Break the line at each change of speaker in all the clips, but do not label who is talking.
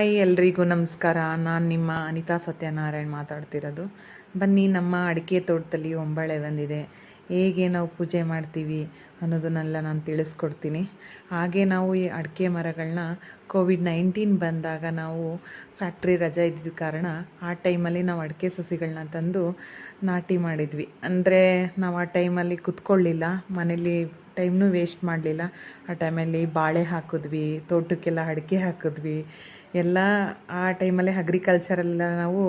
Hi ಎಲ್ರಿಗೂ ನಮಸ್ಕಾರ. ನಾನು ನಿಮ್ಮ ಅನಿತಾ ಸತ್ಯನಾರಾಯಣ್ ಮಾತಾಡ್ತಿರೋದು. ಬನ್ನಿ, ನಮ್ಮ ಅಡಿಕೆ ತೋಟದಲ್ಲಿ ಒಂಬಳೆ ಬಂದಿದೆ. ಹೇಗೆ ನಾವು ಪೂಜೆ ಮಾಡ್ತೀವಿ ಅನ್ನೋದನ್ನೆಲ್ಲ ನಾನು ತಿಳಿಸ್ಕೊಡ್ತೀನಿ. ಹಾಗೆ ನಾವು ಈ ಅಡಿಕೆ ಮರಗಳನ್ನ ಕೋವಿಡ್ ನೈನ್ಟೀನ್ ಬಂದಾಗ ನಾವು ಫ್ಯಾಕ್ಟ್ರಿ ರಜೆ ಇದ್ದಿದ್ದ ಕಾರಣ ಆ ಟೈಮಲ್ಲಿ ನಾವು ಅಡಿಕೆ ಸಸಿಗಳನ್ನ ತಂದು ನಾಟಿ ಮಾಡಿದ್ವಿ. ಅಂದರೆ ನಾವು ಆ ಟೈಮಲ್ಲಿ ಕುತ್ಕೊಳ್ಳಿಲ್ಲ. ಮನೇಲಿ ಟೈಮ್ನೂ ವೇಸ್ಟ್ ಮಾಡಲಿಲ್ಲ. ಆ ಟೈಮಲ್ಲಿ ಬಾಳೆ ಹಾಕಿದ್ವಿ, ತೋಟಕ್ಕೆಲ್ಲ ಅಡಿಕೆ ಹಾಕಿದ್ವಿ. ಎಲ್ಲ ಆ ಟೈಮಲ್ಲೇ ಅಗ್ರಿಕಲ್ಚರೆಲ್ಲ ನಾವು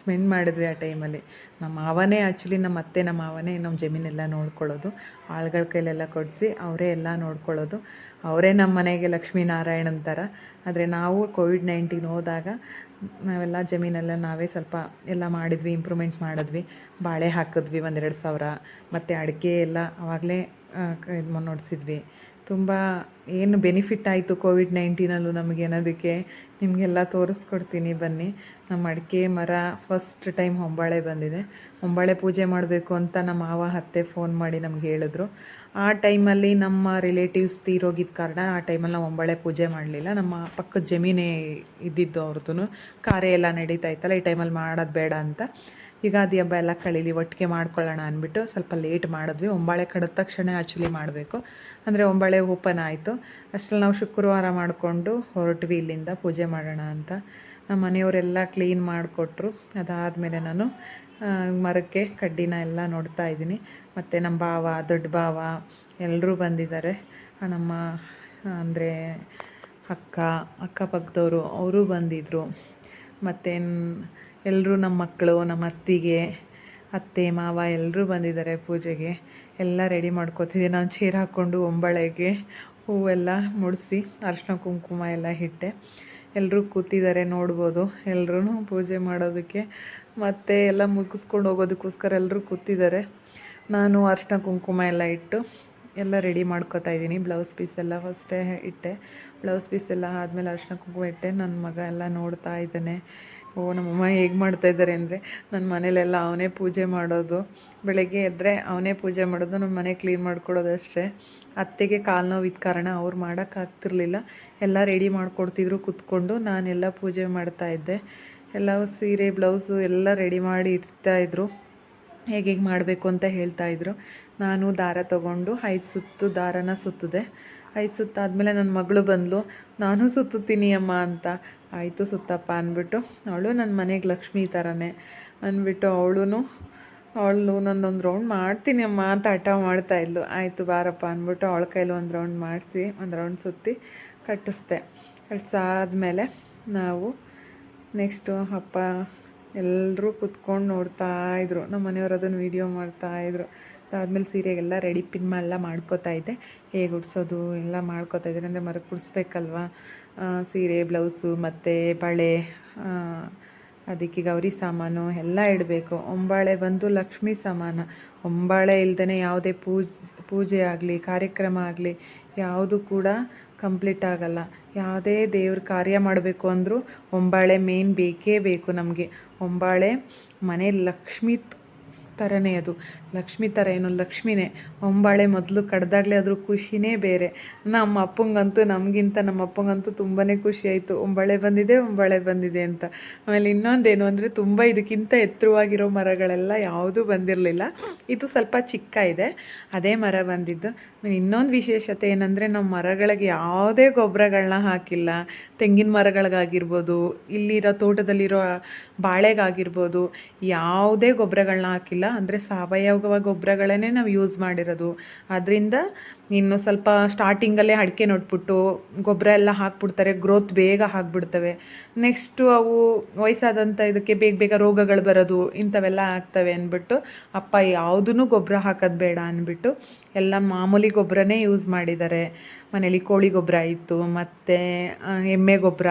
ಸ್ಪೆಂಡ್ ಮಾಡಿದ್ವಿ ಆ ಟೈಮಲ್ಲಿ. ನಮ್ಮ ಮಾವನೇ ಆ್ಯಕ್ಚುಲಿ ನಮ್ಮ ಅತ್ತೆ, ನಮ್ಮ ಮಾವನೇ ನಮ್ಮ ಜಮೀನೆಲ್ಲ ನೋಡ್ಕೊಳ್ಳೋದು. ಆಳ್ಗಳ ಕೈಲೆಲ್ಲ ಕೊಡಿಸಿ ಅವರೇ ಎಲ್ಲ ನೋಡ್ಕೊಳ್ಳೋದು. ಅವರೇ ನಮ್ಮ ಮನೆಗೆ ಲಕ್ಷ್ಮೀನಾರಾಯಣ ಅಂತಾರೆ ಆದರೆ ನಾವು ಕೋವಿಡ್ ನೈನ್ಟೀನ್ ಹೋದಾಗ ನಾವೆಲ್ಲ ಜಮೀನೆಲ್ಲ ನಾವೇ ಸ್ವಲ್ಪ ಎಲ್ಲ ಮಾಡಿದ್ವಿ ಇಂಪ್ರೂವ್ಮೆಂಟ್ ಮಾಡಿದ್ವಿ. ಬಾಳೆ ಹಾಕಿದ್ವಿ ಒಂದೆರಡು ಸಾವಿರ. ಮತ್ತು ಅಡಿಕೆ ಎಲ್ಲ ಆವಾಗಲೇ ಇದು ನೋಡಿಸಿದ್ವಿ. ತುಂಬ ಏನು ಬೆನಿಫಿಟ್ ಆಯಿತು ಕೋವಿಡ್ ನೈನ್ಟೀನಲ್ಲೂ ನಮಗೆ ಅನ್ನೋದಕ್ಕೆ. ನಿಮಗೆಲ್ಲ ತೋರಿಸ್ಕೊಡ್ತೀನಿ ಬನ್ನಿ. ನಮ್ಮ ಅಡಿಕೆ ಮರ ಫಸ್ಟ್ ಟೈಮ್ ಹೊಂಬಾಳೆ ಬಂದಿದೆ. ಹೊಂಬಾಳೆ ಪೂಜೆ ಮಾಡಬೇಕು ಅಂತ ನಮ್ಮ ಮಾವ ಅತ್ತೆ ಫೋನ್ ಮಾಡಿ ನಮ್ಗೆ ಹೇಳಿದ್ರು. ಆ ಟೈಮಲ್ಲಿ ನಮ್ಮ ರಿಲೇಟಿವ್ಸ್ ತೀರೋಗಿದ್ದ ಕಾರಣ ಆ ಟೈಮಲ್ಲಿ ನಾವು ಹೊಂಬಾಳೆ ಪೂಜೆ ಮಾಡಲಿಲ್ಲ. ನಮ್ಮ ಪಕ್ಕದ ಜಮೀನೇ ಇದ್ದಿದ್ದು ಅವ್ರದ್ದು ಕಾರ್ಯ ಎಲ್ಲ ನಡೀತಾ ಇತ್ತಲ್ಲ, ಈ ಟೈಮಲ್ಲಿ ಮಾಡೋದು ಬೇಡ ಅಂತ. ಯುಗಾದಿ ಹಬ್ಬ ಎಲ್ಲ ಕಳೀಲಿ, ಒಟ್ಟಿಗೆ ಮಾಡ್ಕೊಳ್ಳೋಣ ಅಂದ್ಬಿಟ್ಟು ಸ್ವಲ್ಪ ಲೇಟ್ ಮಾಡಿದ್ವಿ. ಒಂಬಾಳೆ ಕಡಿದ ತಕ್ಷಣ ಆ್ಯಕ್ಚುಲಿ ಮಾಡಬೇಕು. ಅಂದರೆ ಒಂಬಾಳೆ ಓಪನ್ ಆಯಿತು. ಅಷ್ಟರಲ್ಲಿ ನಾವು ಶುಕ್ರವಾರ ಮಾಡಿಕೊಂಡು ಹೊರಟ್ವಿ ಇಲ್ಲಿಂದ ಪೂಜೆ ಮಾಡೋಣ ಅಂತ. ನಮ್ಮ ಮನೆಯವರೆಲ್ಲ ಕ್ಲೀನ್ ಮಾಡಿಕೊಟ್ರು. ಅದಾದಮೇಲೆ ನಾನು ಮರಕ್ಕೆ ಕಡ್ಡಿನ ಎಲ್ಲ ನೋಡ್ತಾ ಇದ್ದೀನಿ. ಮತ್ತು ನಮ್ಮ ಭಾವ, ದೊಡ್ಡ ಭಾವ ಎಲ್ಲರೂ ಬಂದಿದ್ದಾರೆ. ನಮ್ಮ, ಅಂದರೆ ಅಕ್ಕ, ಅಕ್ಕಪಕ್ಕದವರು, ಅವರು ಬಂದಿದ್ದರು ಮತ್ತು ಎಲ್ಲರೂ ನಮ್ಮ ಮಕ್ಕಳು, ನಮ್ಮ ಅತ್ತಿಗೆ, ಅತ್ತೆ, ಮಾವ ಎಲ್ಲರೂ ಬಂದಿದ್ದಾರೆ ಪೂಜೆಗೆ. ಎಲ್ಲ ರೆಡಿ ಮಾಡ್ಕೋತಿದ್ದೆ. ನಾನು ಚೇರ್ ಹಾಕ್ಕೊಂಡು ಒಂಬಳೆಗೆ ಹೂವೆಲ್ಲ ಮುಡಿಸಿ ಅರ್ಶಿನ ಕುಂಕುಮ ಎಲ್ಲ ಇಟ್ಟೆ. ಎಲ್ಲರೂ ಕೂತಿದ್ದಾರೆ, ನೋಡ್ಬೋದು. ಎಲ್ಲರೂ ಪೂಜೆ ಮಾಡೋದಕ್ಕೆ. ಮತ್ತು ಎಲ್ಲ ಮುಗಿಸ್ಕೊಂಡು ಹೋಗೋದಕ್ಕೋಸ್ಕರ ಎಲ್ಲರೂ ಕೂತಿದ್ದಾರೆ. ನಾನು ಅರ್ಶಿನ ಕುಂಕುಮ ಎಲ್ಲ ಇಟ್ಟು ಎಲ್ಲ ರೆಡಿ ಮಾಡ್ಕೋತಾ ಇದ್ದೀನಿ. ಬ್ಲೌಸ್ ಪೀಸ್ ಎಲ್ಲ ಫಸ್ಟೇ ಇಟ್ಟೆ. ಬ್ಲೌಸ್ ಪೀಸ್ ಎಲ್ಲ ಆದಮೇಲೆ ಅರ್ಶಿನ ಕುಂಕುಮ ಇಟ್ಟೆ. ನನ್ನ ಮಗ ಎಲ್ಲ ನೋಡ್ತಾ ಇದ್ದಾನೆ. ಓ ನಮ್ಮಮ್ಮ ಹೇಗೆ ಮಾಡ್ತಾಯಿದ್ದಾರೆ ಅಂದರೆ ನನ್ನ ಮನೇಲೆಲ್ಲ ಅವನೇ ಪೂಜೆ ಮಾಡೋದು. ಬೆಳಗ್ಗೆ ಎದ್ದರೆ ಅವನೇ ಪೂಜೆ ಮಾಡೋದು ನಮ್ಮ ಮನೆ ಕ್ಲೀನ್ ಮಾಡ್ಕೊಡೋದು ಅಷ್ಟೇ. ಅತ್ತೆಗೆ ಕಾಲು ನೋವಿದ್ದ ಕಾರಣ ಅವ್ರು ಮಾಡೋಕ್ಕಾಗ್ತಿರ್ಲಿಲ್ಲ ಎಲ್ಲ ರೆಡಿ ಮಾಡಿಕೊಡ್ತಿದ್ರು ಕುತ್ಕೊಂಡು, ನಾನೆಲ್ಲ ಪೂಜೆ ಮಾಡ್ತಾಯಿದ್ದೆ ಎಲ್ಲ ಸೀರೆ ಬ್ಲೌಸು ಎಲ್ಲ ರೆಡಿ ಮಾಡಿ ಇಡ್ತಾಯಿದ್ರು ಹೇಗೆ ಹೇಗೆ ಮಾಡಬೇಕು ಅಂತ ಹೇಳ್ತಾಯಿದ್ರು ನಾನು ದಾರ ತಗೊಂಡು ಐದು ಸುತ್ತು ದಾರನ ಸುತ್ತಿದೆ. ಐದು ಸುತ್ತಾದಮೇಲೆ ನನ್ನ ಮಗಳು ಬಂದಳು ನಾನು ಸುತ್ತುತ್ತೀನಿ ಅಮ್ಮ ಅಂತ. ಆಯಿತು ಸುತ್ತಪ್ಪ ಅಂದ್ಬಿಟ್ಟು, ಅವಳು ನನ್ನ ಮನೆಗೆ ಲಕ್ಷ್ಮಿ ಥರನೇ ಅಂದ್ಬಿಟ್ಟು ಅವಳು ಅವಳು ನನ್ನೊಂದು ರೌಂಡ್ ಮಾಡ್ತೀನಿ ಅಮ್ಮ ಅಂತ ಹಠ ಮಾಡ್ತಾಯಿದ್ಲು ಆಯಿತು ಬಾರಪ್ಪ ಅಂದ್ಬಿಟ್ಟು ಅವಳ ಕೈಲಿ ಒಂದು ರೌಂಡ್ ಮಾಡಿಸಿ, ಒಂದು ರೌಂಡ್ ಸುತ್ತಿ ಕಟ್ಟಿಸ್ದೆ. ಕಟ್ಸಾದ್ಮೇಲೆ ನಾವು ನೆಕ್ಸ್ಟು ಅಪ್ಪ ಎಲ್ಲರೂ ಕುತ್ಕೊಂಡು ನೋಡ್ತಾ ಇದ್ರು. ನಮ್ಮ ಮನೆಯವ್ರು ಅದನ್ನು ವೀಡಿಯೋ ಮಾಡ್ತಾಯಿದ್ರು ಅದಾದಮೇಲೆ ಸೀರೆಗೆಲ್ಲ ರೆಡಿ ಪಿನ್ ಎಲ್ಲ ಮಾಡ್ಕೋತಾ ಇದ್ದೆ. ಹೇಗೆ ಉಡ್ಸೋದು, ಎಲ್ಲ ಮಾಡ್ಕೋತಾ ಇದ್ದೆ ಅಂದರೆ ಮರಕ್ಕೆ ಕುಡಿಸ್ಬೇಕಲ್ವಾ ಸೀರೆ ಬ್ಲೌಸು ಮತ್ತು ಬಳೆ ಅದಕ್ಕೆ ಗೌರಿ ಸಾಮಾನು ಎಲ್ಲ ಇಡಬೇಕು. ಒಂಬಾಳೆ ಬಂದು ಲಕ್ಷ್ಮಿ ಸಾಮಾನು. ಒಂಬಾಳೆ ಇಲ್ದೇ ಯಾವುದೇ ಪೂಜೆ ಪೂಜೆ ಆಗಲಿ, ಕಾರ್ಯಕ್ರಮ ಆಗಲಿ, ಯಾವುದು ಕೂಡ ಕಂಪ್ಲೀಟ್ ಆಗಲ್ಲ. ಯಾವುದೇ ದೇವ್ರ ಕಾರ್ಯ ಮಾಡಬೇಕು ಅಂದರೂ ಒಂಬಾಳೆ ಮೇನ್ ಬೇಕೇ ಬೇಕು ನಮಗೆ. ಒಂಬಾಳೆ ಮನೆ ಲಕ್ಷ್ಮಿ ಥರನೇ ಅದು. ಲಕ್ಷ್ಮಿ ಥರ ಏನು? ಲಕ್ಷ್ಮಿನೇ. ಒಂಬಾಳೆ ಮೊದಲು ಕಡ್ದಾಗಲೇ ಅದ್ರ ಖುಷಿನೇ ಬೇರೆ. ನಮ್ಮ ಅಪ್ಪಂಗಂತೂ ನಮಗಿಂತ ನಮ್ಮ ಅಪ್ಪಂಗಂತೂ ತುಂಬಾ ಖುಷಿ ಆಯಿತು. ಒಂಬಾಳೆ ಬಂದಿದೆ ಒಂಬಾಳೆ ಬಂದಿದೆ ಅಂತ. ಆಮೇಲೆ ಇನ್ನೊಂದೇನು ಅಂದರೆ ತುಂಬ ಇದಕ್ಕಿಂತ ಎತ್ತರವಾಗಿರೋ ಮರಗಳೆಲ್ಲ ಯಾವುದೂ ಬಂದಿರಲಿಲ್ಲ. ಇದು ಸ್ವಲ್ಪ ಚಿಕ್ಕ ಇದೆ. ಅದೇ ಮರ ಬಂದಿದ್ದು. ಇನ್ನೊಂದು ವಿಶೇಷತೆ ಏನಂದರೆ ನಮ್ಮ ಮರಗಳಿಗೆ ಯಾವುದೇ ಗೊಬ್ಬರಗಳನ್ನ ಹಾಕಿಲ್ಲ. ತೆಂಗಿನ ಮರಗಳಿಗಾಗಿರ್ಬೋದು, ಇಲ್ಲಿರೋ ತೋಟದಲ್ಲಿರೋ ಬಾಳೆಗಾಗಿರ್ಬೋದು, ಯಾವುದೇ ಗೊಬ್ಬರಗಳನ್ನ ಹಾಕಿಲ್ಲ. ಅಂದರೆ ಸಾವಯವ ಗೊಬ್ಬರಗಳನ್ನೇ ನಾವು ಯೂಸ್ ಮಾಡಿರೋದು. ಅದರಿಂದ ಇನ್ನು ಸ್ವಲ್ಪ ಸ್ಟಾರ್ಟಿಂಗಲ್ಲೇ ಅಡಿಕೆ ನೋಡ್ಬಿಟ್ಟು ಗೊಬ್ಬರ ಎಲ್ಲ ಹಾಕ್ಬಿಡ್ತಾರೆ. ಗ್ರೋತ್ ಬೇಗ ಹಾಕ್ಬಿಡ್ತವೆ ನೆಕ್ಸ್ಟು ಅವು ವಯಸ್ಸಾದಂಥ ಇದಕ್ಕೆ ಬೇಗ ಬೇಗ ರೋಗಗಳು ಬರೋದು ಇಂಥವೆಲ್ಲ ಆಗ್ತವೆ ಅಂದ್ಬಿಟ್ಟು, ಅಪ್ಪ ಯಾವುದೂ ಗೊಬ್ಬರ ಹಾಕೋದು ಬೇಡ ಅಂದ್ಬಿಟ್ಟು ಎಲ್ಲ ಮಾಮೂಲಿ ಗೊಬ್ಬರನೇ ಯೂಸ್ ಮಾಡಿದ್ದಾರೆ. ಮನೇಲಿ ಕೋಳಿ ಗೊಬ್ಬರ ಇತ್ತು ಮತ್ತು ಎಮ್ಮೆ ಗೊಬ್ಬರ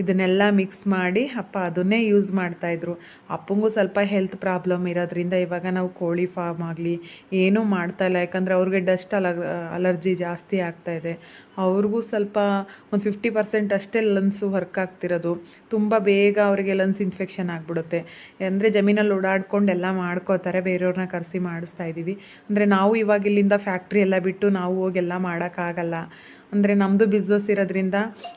ಇದನ್ನೆಲ್ಲ ಮಿಕ್ಸ್ ಮಾಡಿ ಅಪ್ಪ ಅದನ್ನೇ ಯೂಸ್ ಮಾಡ್ತಾಯಿದ್ರು ಅಪ್ಪಂಗೂ ಸ್ವಲ್ಪ ಹೆಲ್ತ್ ಪ್ರಾಬ್ಲಮ್ ಇರೋದ್ರಿಂದ ಇವಾಗ ನಾವು ಕೋಳಿ ಫಾರ್ಮ್ ಆಗಲಿ ಏನೂ ಮಾಡ್ತಾಯಿಲ್ಲ ಯಾಕಂದರೆ ಅವ್ರಿಗೆ ಡಸ್ಟ್ ಅಲ ಅಲರ್ಜಿ ಜಾಸ್ತಿ ಆಗ್ತಾಯಿದೆ ಅವ್ರಿಗೂ ಸ್ವಲ್ಪ ಒಂದು ಫಿಫ್ಟಿ ಪರ್ಸೆಂಟ್ ಅಷ್ಟೇ ಲನ್ಸು ವರ್ಕ್ ಆಗ್ತಿರೋದು. ತುಂಬ ಬೇಗ ಅವರಿಗೆ ಲನ್ಸ್ ಇನ್ಫೆಕ್ಷನ್ ಆಗಿಬಿಡುತ್ತೆ. ಅಂದರೆ ಜಮೀನಲ್ಲಿ ಓಡಾಡ್ಕೊಂಡು ಎಲ್ಲ ಮಾಡ್ಕೋತಾರೆ, ಬೇರೆಯವ್ರನ್ನ ಕರೆಸಿ ಮಾಡಿಸ್ತಾ ಇದ್ದೀವಿ ಅಂದರೆ ನಾವು ಇವಾಗ ಇಲ್ಲಿಂದ ಫ್ಯಾಕ್ಟ್ರಿ ಎಲ್ಲ ಬಿಟ್ಟು ನಾವು ಹೋಗಿ ಎಲ್ಲ ಮಾಡೋಕ್ಕಾಗಲ್ಲ. ಅಂದರೆ ನಮ್ಮದು ಬಿಸ್ನೆಸ್ ಇರೋದ್ರಿಂದ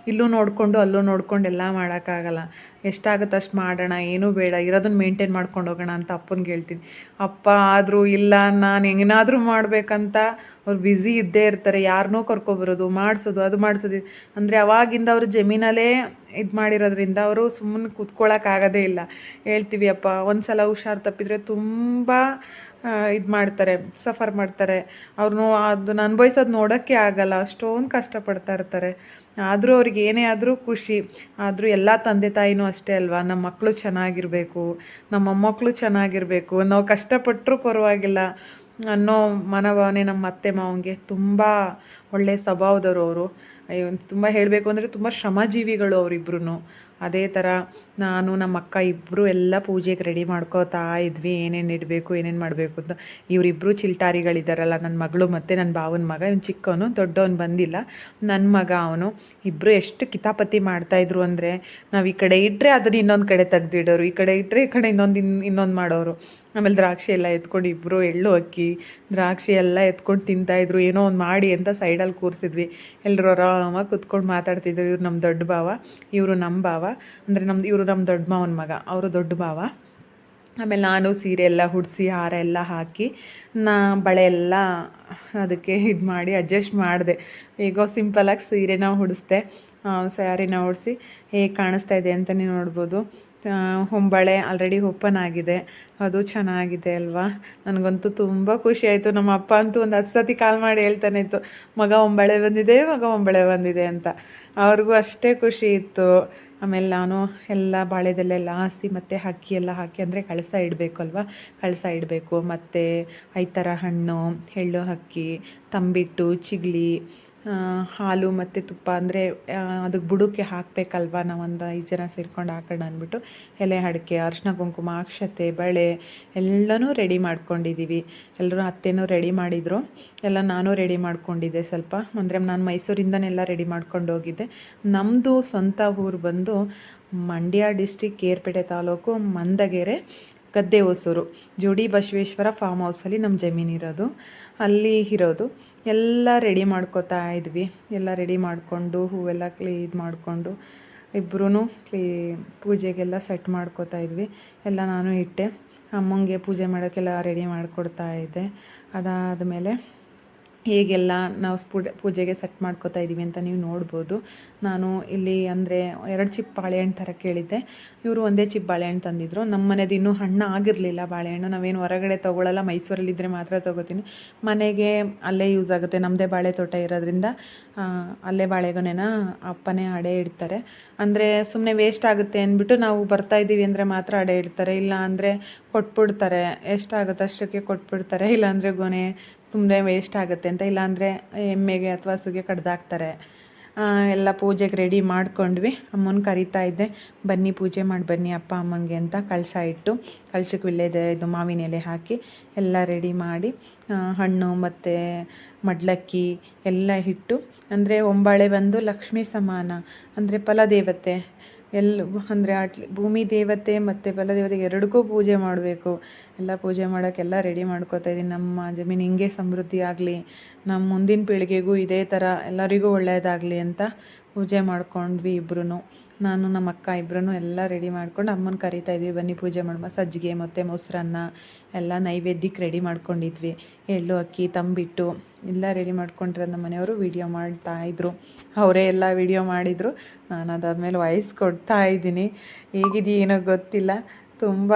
ಇಲ್ಲೂ ನೋಡಿಕೊಂಡು ಅಲ್ಲೂ ನೋಡ್ಕೊಂಡು ಎಲ್ಲ ಮಾಡೋಕ್ಕಾಗಲ್ಲ. ಎಷ್ಟಾಗುತ್ತೆ ಅಷ್ಟು ಮಾಡೋಣ, ಏನೂ ಬೇಡ, ಇರೋದನ್ನು ಮೇಂಟೈನ್ ಮಾಡ್ಕೊಂಡು ಹೋಗೋಣ ಅಂತ ಅಪ್ಪನಿಗೆ ಹೇಳ್ತೀನಿ. ಅಪ್ಪ ಆದರೂ ಇಲ್ಲ, ನಾನು ಹೆಂಗನಾದರೂ ಮಾಡಬೇಕಂತ ಅವ್ರು ಬ್ಯುಸಿ ಇದ್ದೇ ಇರ್ತಾರೆ ಯಾರನ್ನೋ ಕರ್ಕೊಬರೋದು, ಮಾಡಿಸೋದು, ಅದು ಮಾಡಿಸೋದು. ಅಂದರೆ ಅವಾಗಿಂದ ಅವರು ಜಮೀನಲ್ಲೇ ಇದು ಮಾಡಿರೋದ್ರಿಂದ ಅವರು ಸುಮ್ಮನೆ ಕೂತ್ಕೊಳ್ಳೋಕ್ಕಾಗೋದೇ ಇಲ್ಲ. ಹೇಳ್ತೀವಿ ಅಪ್ಪ ಒಂದು ಸಲ ಹುಷಾರು ತಪ್ಪಿದರೆ ತುಂಬ ಇದು ಮಾಡ್ತಾರೆ, ಸಫರ್ ಮಾಡ್ತಾರೆ. ಅವ್ರನ್ನು ಅದನ್ನ ಅನುಭವಿಸೋದು ನೋಡೋಕ್ಕೆ ಆಗಲ್ಲ. ಅಷ್ಟೊಂದು ಕಷ್ಟಪಡ್ತಾ ಇರ್ತಾರೆ. ಆದರೂ ಅವ್ರಿಗೆ ಏನೇ ಆದರೂ ಖುಷಿ. ಆದರೂ ಎಲ್ಲ ತಂದೆ ತಾಯಿನೂ ಅಷ್ಟೇ ಅಲ್ವಾ? ನಮ್ಮ ಮಕ್ಕಳು ಚೆನ್ನಾಗಿರಬೇಕು. ನಮ್ಮ ಮೊಮ್ಮಕ್ಕಳು ಚೆನ್ನಾಗಿರಬೇಕು. ನಾವು ಕಷ್ಟಪಟ್ಟರೂ ಪರವಾಗಿಲ್ಲ. ಅನ್ನೋ ಮನೋಭಾವನೆ ನಮ್ಮ ಅತ್ತೆ ಮಾವನಿಗೆ ತುಂಬ ಒಳ್ಳೆಯ ಸ್ವಭಾವದವರು ಅವರು. ತುಂಬ ಹೇಳಬೇಕು ಅಂದರೆ ತುಂಬ ಶ್ರಮಜೀವಿಗಳು ಅವರಿಬ್ರು ಅದೇ ಥರ ನಾನು, ನಮ್ಮ ಅಕ್ಕ ಇಬ್ಬರು ಎಲ್ಲ ಪೂಜೆಗೆ ರೆಡಿ ಮಾಡ್ಕೋತಾ ಇದ್ವಿ. ಏನೇನು ಇಡಬೇಕು, ಏನೇನು ಮಾಡಬೇಕು ಅಂತ. ಇವರಿಬ್ಬರು ಚಿಲ್ಟಾರಿಗಳಿದ್ದಾರಲ್ಲ ನನ್ನ ಮಗಳು ಮತ್ತು ನನ್ನ ಭಾವನ ಮಗ. ಇವನು ಚಿಕ್ಕವನು, ದೊಡ್ಡವನು ಬಂದಿಲ್ಲ. ನನ್ನ ಮಗ ಅವನು. ಇಬ್ಬರು ಎಷ್ಟು ಕಿತಾಪತಿ ಮಾಡ್ತಾಯಿದ್ರು ಅಂದರೆ ನಾವು ಈ ಕಡೆ ಇಟ್ಟರೆ ಅದನ್ನ ಇನ್ನೊಂದು ಕಡೆ ತೆಗೆದಿಡೋರು, ಈ ಕಡೆ ಇಟ್ಟರೆ ಈ ಕಡೆ ಇನ್ನೊಂದು ಇನ್, ಇನ್ನೊಂದು ಮಾಡೋರು. ಆಮೇಲೆ ದ್ರಾಕ್ಷಿ ಎಲ್ಲ ಎತ್ಕೊಂಡು ಇಬ್ಬರು ಎಳ್ಳು ಅಕ್ಕಿ, ದ್ರಾಕ್ಷಿ ಎಲ್ಲ ಎತ್ಕೊಂಡು ತಿಂತಾಯಿದ್ರು ಏನೋ ಒಂದು ಮಾಡಿ ಅಂತ ಸೈಡಲ್ಲಿ ಕೂರಿಸಿದ್ವಿ. ಎಲ್ಲರೂ ಆರಾಮಾಗಿ ಕುತ್ಕೊಂಡು ಮಾತಾಡ್ತಿದ್ರು. ಇವ್ರು ನಮ್ಮ ದೊಡ್ಡ ಭಾವ, ಇವರು ನಮ್ಮ ಭಾವ. ಅಂದರೆ ನಮ್ಮ ಇವರು ನಮ್ಮ ದೊಡ್ಡ ಮಾವನ ಮಗ, ಅವರು ದೊಡ್ಡ ಭಾವ. ಆಮೇಲೆ ನಾನು ಸೀರೆ ಎಲ್ಲ ಹುಡಿಸಿ, ಹಾರ ಎಲ್ಲ ಹಾಕಿ, ನಾ ಬಳೆ ಎಲ್ಲ ಅದಕ್ಕೆ ಇದು ಮಾಡಿ ಅಡ್ಜಸ್ಟ್ ಮಾಡಿದೆ. ಈಗ ಸಿಂಪಲಾಗಿ ಸೀರೆನ ಹುಡಿಸ್ದೆ. ಸ್ಯಾರಿನ ಉಡಿಸಿ, ಹೇಗೆ ಕಾಣಿಸ್ತಾ ಇದೆ ಅಂತಲೇ ನೋಡ್ಬೋದು. ಹೊಂಬಳೆ ಆಲ್ರೆಡಿ ಓಪನ್ ಆಗಿದೆ. ಅದು ಚೆನ್ನಾಗಿದೆ ಅಲ್ವಾ? ನನಗಂತೂ ತುಂಬ ಖುಷಿ ಆಯಿತು. ನಮ್ಮ ಅಪ್ಪ ಅಂತೂ ಒಂದು ಹತ್ತು ಸತಿ ಕಾಲ್ ಮಾಡಿ ಹೇಳ್ತಾನೆ ಇತ್ತು, ಮಗ ಹೊಂಬಳೆ ಬಂದಿದೆ, ಮಗ ಹೊಂಬಳೆ ಬಂದಿದೆ ಅಂತ. ಅವ್ರಿಗೂ ಅಷ್ಟೇ ಖುಷಿ ಇತ್ತು. ಆಮೇಲೆ ನಾನು ಎಲ್ಲ ಬಾಳೆದೆಲ್ಲೆಲ್ಲ ಹಾಸಿ ಮತ್ತು ಅಕ್ಕಿ ಎಲ್ಲ ಹಾಕಿ, ಅಂದರೆ ಕಳಸ ಇಡಬೇಕು ಅಲ್ವಾ? ಕಳಸ ಇಡಬೇಕು. ಮತ್ತು ಐತರ ಹಣ್ಣು, ಎಳ್ಳು ಅಕ್ಕಿ, ತಂಬಿಟ್ಟು, ಚಿಗ್ಲಿ ಹಾಲು ಮತ್ತು ತುಪ್ಪ ಅಂದರೆ ಅದಕ್ಕೆ ಬುಡಕ್ಕೆ ಹಾಕಬೇಕಲ್ವ ನಾವೊಂದು ಐದು ಜನ ಸೇರ್ಕೊಂಡು ಹಾಕೋಣ ಅಂದ್ಬಿಟ್ಟು, ಎಲೆ ಅಡಿಕೆ ಅರಿಶಿನ ಕುಂಕುಮ, ಅಕ್ಷತೆ, ಬಳೆ ಎಲ್ಲನೂ ರೆಡಿ ಮಾಡ್ಕೊಂಡಿದ್ದೀವಿ ಎಲ್ಲರೂ ಅತ್ತೆನೂ ರೆಡಿ ಮಾಡಿದರು. ಎಲ್ಲ ನಾನು ರೆಡಿ ಮಾಡ್ಕೊಂಡಿದ್ದೆ ಸ್ವಲ್ಪ. ಅಂದರೆ ನಾನು ಮೈಸೂರಿಂದನೆಲ್ಲ ರೆಡಿ ಮಾಡ್ಕೊಂಡು ಹೋಗಿದ್ದೆ. ನಮ್ಮದು ಸ್ವಂತ ಊರು ಬಂದು ಮಂಡ್ಯ ಡಿಸ್ಟಿಕ್ ಏರ್ಪೇಟೆ ತಾಲೂಕು ಮಂದಗೆರೆ. ಗದ್ದೆ ಹೊಸೂರು, ಜೋಡಿ ಬಸವೇಶ್ವರ ಫಾರ್ಮ್ ಹೌಸಲ್ಲಿ ನಮ್ಮ ಜಮೀನಿರೋದು ಅಲ್ಲಿ ಇರೋದು. ಎಲ್ಲ ರೆಡಿ ಮಾಡ್ಕೋತಾ ಇದ್ವಿ. ಎಲ್ಲ ರೆಡಿ ಮಾಡಿಕೊಂಡು, ಹೂವೆಲ್ಲ ಕ್ಲೀ ಇದು ಮಾಡಿಕೊಂಡು ಇಬ್ಬರೂ ಕ್ಲೀ ಪೂಜೆಗೆಲ್ಲ ಸೆಟ್ ಮಾಡ್ಕೋತಾ ಇದ್ವಿ. ಎಲ್ಲ ನಾನು ಇಟ್ಟೆ. ಅಮ್ಮಂಗೆ ಪೂಜೆ ಮಾಡೋಕ್ಕೆಲ್ಲ ರೆಡಿ ಮಾಡಿಕೊಡ್ತಾ ಇದ್ದೆ. ಅದಾದಮೇಲೆ ಹೇಗೆಲ್ಲ ನಾವು ಸ್ಪೂಡೆ ಪೂಜೆಗೆ ಸೆಟ್ ಮಾಡ್ಕೋತಾ ಇದ್ದೀವಿ ಅಂತ ನೀವು ನೋಡ್ಬೋದು. ನಾನು ಇಲ್ಲಿ ಅಂದರೆ ಎರಡು ಚಿಪ್ ಬಾಳೆಹಣ್ಣು ಥರ ಕೇಳಿದ್ದೆ. ಇವರು ಒಂದೇ ಚಿಪ್ ಬಾಳೆಹಣ್ಣು ತಂದಿದ್ರು. ನಮ್ಮ ಮನೇದು ಇನ್ನೂ ಹಣ್ಣು ಆಗಿರಲಿಲ್ಲ ಬಾಳೆಹಣ್ಣು. ನಾವೇನು ಹೊರಗಡೆ ತೊಗೊಳ್ಳಲ್ಲ ಮೈಸೂರಲ್ಲಿದ್ದರೆ ಮಾತ್ರ ತೊಗೋತೀನಿ. ಮನೆಗೆ ಅಲ್ಲೇ ಯೂಸ್ ಆಗುತ್ತೆ. ನಮ್ಮದೇ ಬಾಳೆ ತೋಟ ಇರೋದ್ರಿಂದ ಅಲ್ಲೇ ಬಾಳೆಗೊನೆನ ಅಪ್ಪನೇ ಅಡೆ ಇಡ್ತಾರೆ. ಅಂದರೆ ಸುಮ್ಮನೆ ವೇಸ್ಟ್ ಆಗುತ್ತೆ ಅಂದ್ಬಿಟ್ಟು ನಾವು ಬರ್ತಾ ಇದ್ದೀವಿ ಅಂದರೆ ಮಾತ್ರ ಅಡೆ ಇಡ್ತಾರೆ. ಇಲ್ಲ ಅಂದರೆ ಕೊಟ್ಬಿಡ್ತಾರೆ. ಎಷ್ಟಾಗುತ್ತೆ ಅಷ್ಟಕ್ಕೆ ಕೊಟ್ಬಿಡ್ತಾರೆ. ಇಲ್ಲಾಂದರೆ ಗೊನೆ ಸುಮ್ಮನೆ ವೇಸ್ಟ್ ಆಗುತ್ತೆ ಅಂತ, ಇಲ್ಲಾಂದರೆ ಎಮ್ಮೆಗೆ ಅಥವಾ ಹಸುಗೆ ಕಡ್ದಾಕ್ತಾರೆ. ಎಲ್ಲ ಪೂಜೆಗೆ ರೆಡಿ ಮಾಡ್ಕೊಂಡ್ವಿ. ಅಮ್ಮನ ಕರಿತಾ ಇದ್ದೆ. ಬನ್ನಿ ಪೂಜೆ ಮಾಡಿ, ಬನ್ನಿ ಅಪ್ಪ ಅಮ್ಮನಿಗೆ ಅಂತ ಕಳಸ ಇಟ್ಟು, ಕಳ್ಸಕ್ಕೆ ವಿಳ್ಳೆದೆ ಇದು ಮಾವಿನ ಎಲೆ ಹಾಕಿ ಎಲ್ಲ ರೆಡಿ ಮಾಡಿ ಹಣ್ಣು ಮತ್ತು ಮಡ್ಲಕ್ಕಿ ಎಲ್ಲ ಇಟ್ಟು, ಅಂದರೆ ಒಂಬಾಳೆ ಬಂದು ಲಕ್ಷ್ಮೀ ಸಮಾನ, ಅಂದರೆ ಫಲದೇವತೆ ಎಲ್ಲ ಅಂದರೆ ಅಟ್ಲಿ ಭೂಮಿ ದೇವತೆ ಮತ್ತು ಬಲದೇವತೆಗೆ ಎರಡಕ್ಕೂ ಪೂಜೆ ಮಾಡಬೇಕು. ಎಲ್ಲ ಪೂಜೆ ಮಾಡೋಕ್ಕೆಲ್ಲ ರೆಡಿ ಮಾಡ್ಕೋತಾ ಇದ್ದೀನಿ. ನಮ್ಮ ಜಮೀನು ಹಿಂಗೆ ಸಮೃದ್ಧಿ ಆಗಲಿ, ನಮ್ಮ ಮುಂದಿನ ಪೀಳಿಗೆಗೂ ಇದೇ ಥರ ಎಲ್ಲರಿಗೂ ಒಳ್ಳೆಯದಾಗಲಿ ಅಂತ ಪೂಜೆ ಮಾಡ್ಕೊಂಡ್ವಿ ಇಬ್ಬರೂ ನಾನು, ನಮ್ಮ ಅಕ್ಕ ಇಬ್ಬರೂ ಎಲ್ಲ ರೆಡಿ ಮಾಡ್ಕೊಂಡು ಅಮ್ಮನ ಕರಿತಾ ಇದ್ವಿ. ಬನ್ನಿ ಪೂಜೆ ಮಾಡುವ. ಸಜ್ಜಿಗೆ ಮತ್ತು ಮೊಸರನ್ನ ಎಲ್ಲ ನೈವೇದ್ಯಕ್ಕೆ ರೆಡಿ ಮಾಡ್ಕೊಂಡಿದ್ವಿ. ಎಳ್ಳು ಅಕ್ಕಿ, ತಂಬಿಟ್ಟು ಎಲ್ಲ ರೆಡಿ ಮಾಡ್ಕೊಂಡ್ರೆ ನಮ್ಮ ಮನೆಯವರು ವೀಡಿಯೋ ಮಾಡ್ತಾಯಿದ್ರು ಅವರೇ ಎಲ್ಲ ವೀಡಿಯೋ ಮಾಡಿದರು. ನಾನು ಅದಾದಮೇಲೆ ವಾಯ್ಸ್ ಕೊಡ್ತಾ ಇದ್ದೀನಿ. ಹೇಗಿದೆಯೇನೋ ಗೊತ್ತಿಲ್ಲ. ತುಂಬ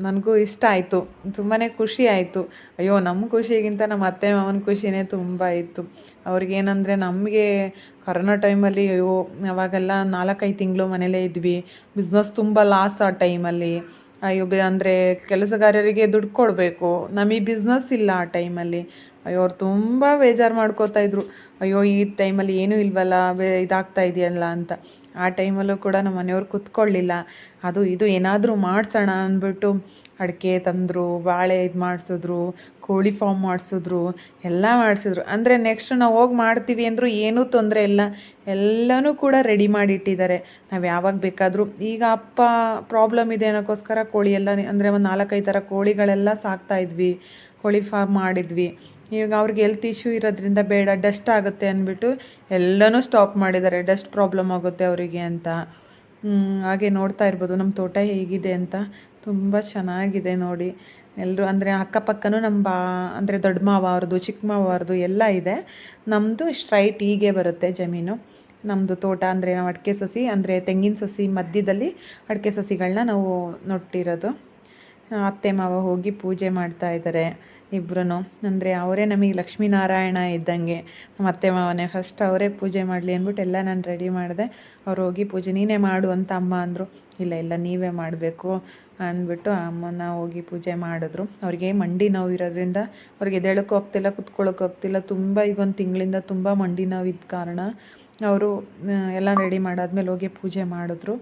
ನನಗೂ ಇಷ್ಟ ಆಯಿತು. ತುಂಬಾ ಖುಷಿ ಆಯಿತು. ಅಯ್ಯೋ ನಮ್ಮ ಖುಷಿಗಿಂತ ನಮ್ಮ ಅತ್ತೆ ಮಾವನ ಖುಷಿನೇ ತುಂಬ ಇತ್ತು. ಅವ್ರಿಗೇನಂದರೆ ನಮಗೆ ಕೊರೋನಾ ಟೈಮಲ್ಲಿ ಅಯ್ಯೋ ಅವಾಗೆಲ್ಲ ನಾಲ್ಕೈದು ತಿಂಗಳು ಮನೇಲೇ ಇದ್ವಿ. ಬಿಸ್ನೆಸ್ ತುಂಬ ಲಾಸ್ ಆ ಟೈಮಲ್ಲಿ ಅಯ್ಯೋ ಅಂದರೆ ಕೆಲಸಗಾರರಿಗೆ ದುಡ್ಡು ಕೊಡಬೇಕು. ನಮಗೆ ಬಿಸ್ನೆಸ್ ಇಲ್ಲ ಆ ಟೈಮಲ್ಲಿ. ಅಯ್ಯೋ, ಅವ್ರು ತುಂಬ ಬೇಜಾರು ಮಾಡ್ಕೋತಾ ಇದ್ರು. ಅಯ್ಯೋ, ಈ ಟೈಮಲ್ಲಿ ಏನೂ ಇಲ್ವಲ್ಲ, ಬೇ ಇದಾಗ್ತಾ ಇದೆಯಲ್ಲ ಅಂತ. ಆ ಟೈಮಲ್ಲೂ ಕೂಡ ನಮ್ಮ ಮನೆಯವ್ರು ಕುತ್ಕೊಳ್ಳಿಲ್ಲ. ಅದು ಇದು ಏನಾದರೂ ಮಾಡಿಸೋಣ ಅಂದ್ಬಿಟ್ಟು ಅಡಿಕೆ ತಂದರು, ಬಾಳೆ ಇದು ಮಾಡಿಸಿದ್ರು ಕೋಳಿ ಫಾರ್ಮ್ ಮಾಡಿಸಿದ್ರು, ಎಲ್ಲ ಮಾಡಿಸಿದ್ರು. ಅಂದರೆ ನೆಕ್ಸ್ಟ್ ನಾವು ಹೋಗಿ ಮಾಡ್ತೀವಿ ಅಂದರೂ ಏನೂ ತೊಂದರೆ ಇಲ್ಲ. ಎಲ್ಲನೂ ಕೂಡ ರೆಡಿ ಮಾಡಿಟ್ಟಿದ್ದಾರೆ. ನಾವು ಯಾವಾಗ ಬೇಕಾದರೂ. ಈಗ ಅಪ್ಪ ಪ್ರಾಬ್ಲಮ್ ಇದೆ ಅನ್ನೋಕ್ಕೋಸ್ಕರ ಕೋಳಿ ಎಲ್ಲ ಅಂದರೆ ಒಂದು ನಾಲ್ಕೈದು ಥರ ಕೋಳಿಗಳೆಲ್ಲ ಸಾಕ್ತಾಯಿದ್ವಿ ಕೋಳಿ ಫಾರ್ಮ್ ಮಾಡಿದ್ವಿ. ಈಗ ಅವ್ರಿಗೆ ಹೆಲ್ತ್ ಇಶ್ಯೂ ಇರೋದ್ರಿಂದ ಬೇಡ ಡಸ್ಟ್ ಆಗುತ್ತೆ ಅಂದ್ಬಿಟ್ಟು ಎಲ್ಲನೂ ಸ್ಟಾಪ್ ಮಾಡಿದ್ದಾರೆ. ಡಸ್ಟ್ ಪ್ರಾಬ್ಲಮ್ ಆಗುತ್ತೆ ಅವರಿಗೆ ಅಂತ. ಹಾಗೆ ನೋಡ್ತಾ ಇರ್ಬೋದು. ನಮ್ಮ ತೋಟ ಹೇಗಿದೆ ಅಂತ. ತುಂಬ ಚೆನ್ನಾಗಿದೆ ನೋಡಿ. ಎಲ್ಲರೂ ಅಂದರೆ ಅಕ್ಕಪಕ್ಕನೂ ನಮ್ಮ ಬಾ, ಅಂದರೆ ದೊಡ್ಡ ಮಾವ ಅವ್ರದ್ದು, ಚಿಕ್ಕ ಮಾವ ಅವ್ರದ್ದು ಎಲ್ಲ ಇದೆ. ನಮ್ಮದು ಸ್ಟ್ರೈಟ್ ಹೀಗೆ ಬರುತ್ತೆ ಜಮೀನು. ನಮ್ಮದು ತೋಟ ಅಂದರೆ ನಾವು ಅಡಿಕೆ ಸಸಿ, ಅಂದರೆ ತೆಂಗಿನ ಸಸಿ ಮಧ್ಯದಲ್ಲಿ ಅಡಿಕೆ ಸಸಿಗಳನ್ನ ನಾವು ನೊಟ್ಟಿರೋದು. ಅತ್ತೆ, ಮಾವ ಹೋಗಿ ಪೂಜೆ ಮಾಡ್ತಾ ಇದ್ದಾರೆ ಇಬ್ಬರೂ ಅಂದರೆ ಅವರೇ ನಮಗೆ ಲಕ್ಷ್ಮೀನಾರಾಯಣ ಇದ್ದಂಗೆ. ನಮ್ಮ ಅತ್ತೆ, ಮಾವನೇ ಫಸ್ಟ್ ಅವರೇ ಪೂಜೆ ಮಾಡಲಿ ಅಂದ್ಬಿಟ್ಟು ಎಲ್ಲ ನಾನು ರೆಡಿ ಮಾಡಿದೆ. ಅವ್ರು ಹೋಗಿ ಪೂಜೆ, ನೀನೇ ಮಾಡು ಅಂತ ಅಮ್ಮ ಅಂದರು. ಇಲ್ಲ ಇಲ್ಲ, ನೀವೇ ಮಾಡಬೇಕು. ಅಂದ್ಬಿಟ್ಟು ಅಮ್ಮನ ಹೋಗಿ ಪೂಜೆ ಮಾಡಿದ್ರು. ಅವ್ರಿಗೆ ಮಂಡಿ ನೋವು ಇರೋದ್ರಿಂದ ಅವ್ರಿಗೆ ಎದ್ದೇಳಕ್ಕೆ ಹೋಗ್ತಿಲ್ಲ ಕುತ್ಕೊಳ್ಳೋಕೆ ಹೋಗ್ತಿಲ್ಲ ತುಂಬ ಈಗ ಒಂದು ತಿಂಗಳಿಂದ ತುಂಬ ಮಂಡಿ ನೋವು ಇದ್ದ ಕಾರಣ ಅವರು ಎಲ್ಲ ರೆಡಿ ಮಾಡಾದ್ಮೇಲೆ ಹೋಗಿ ಪೂಜೆ ಮಾಡಿದ್ರು.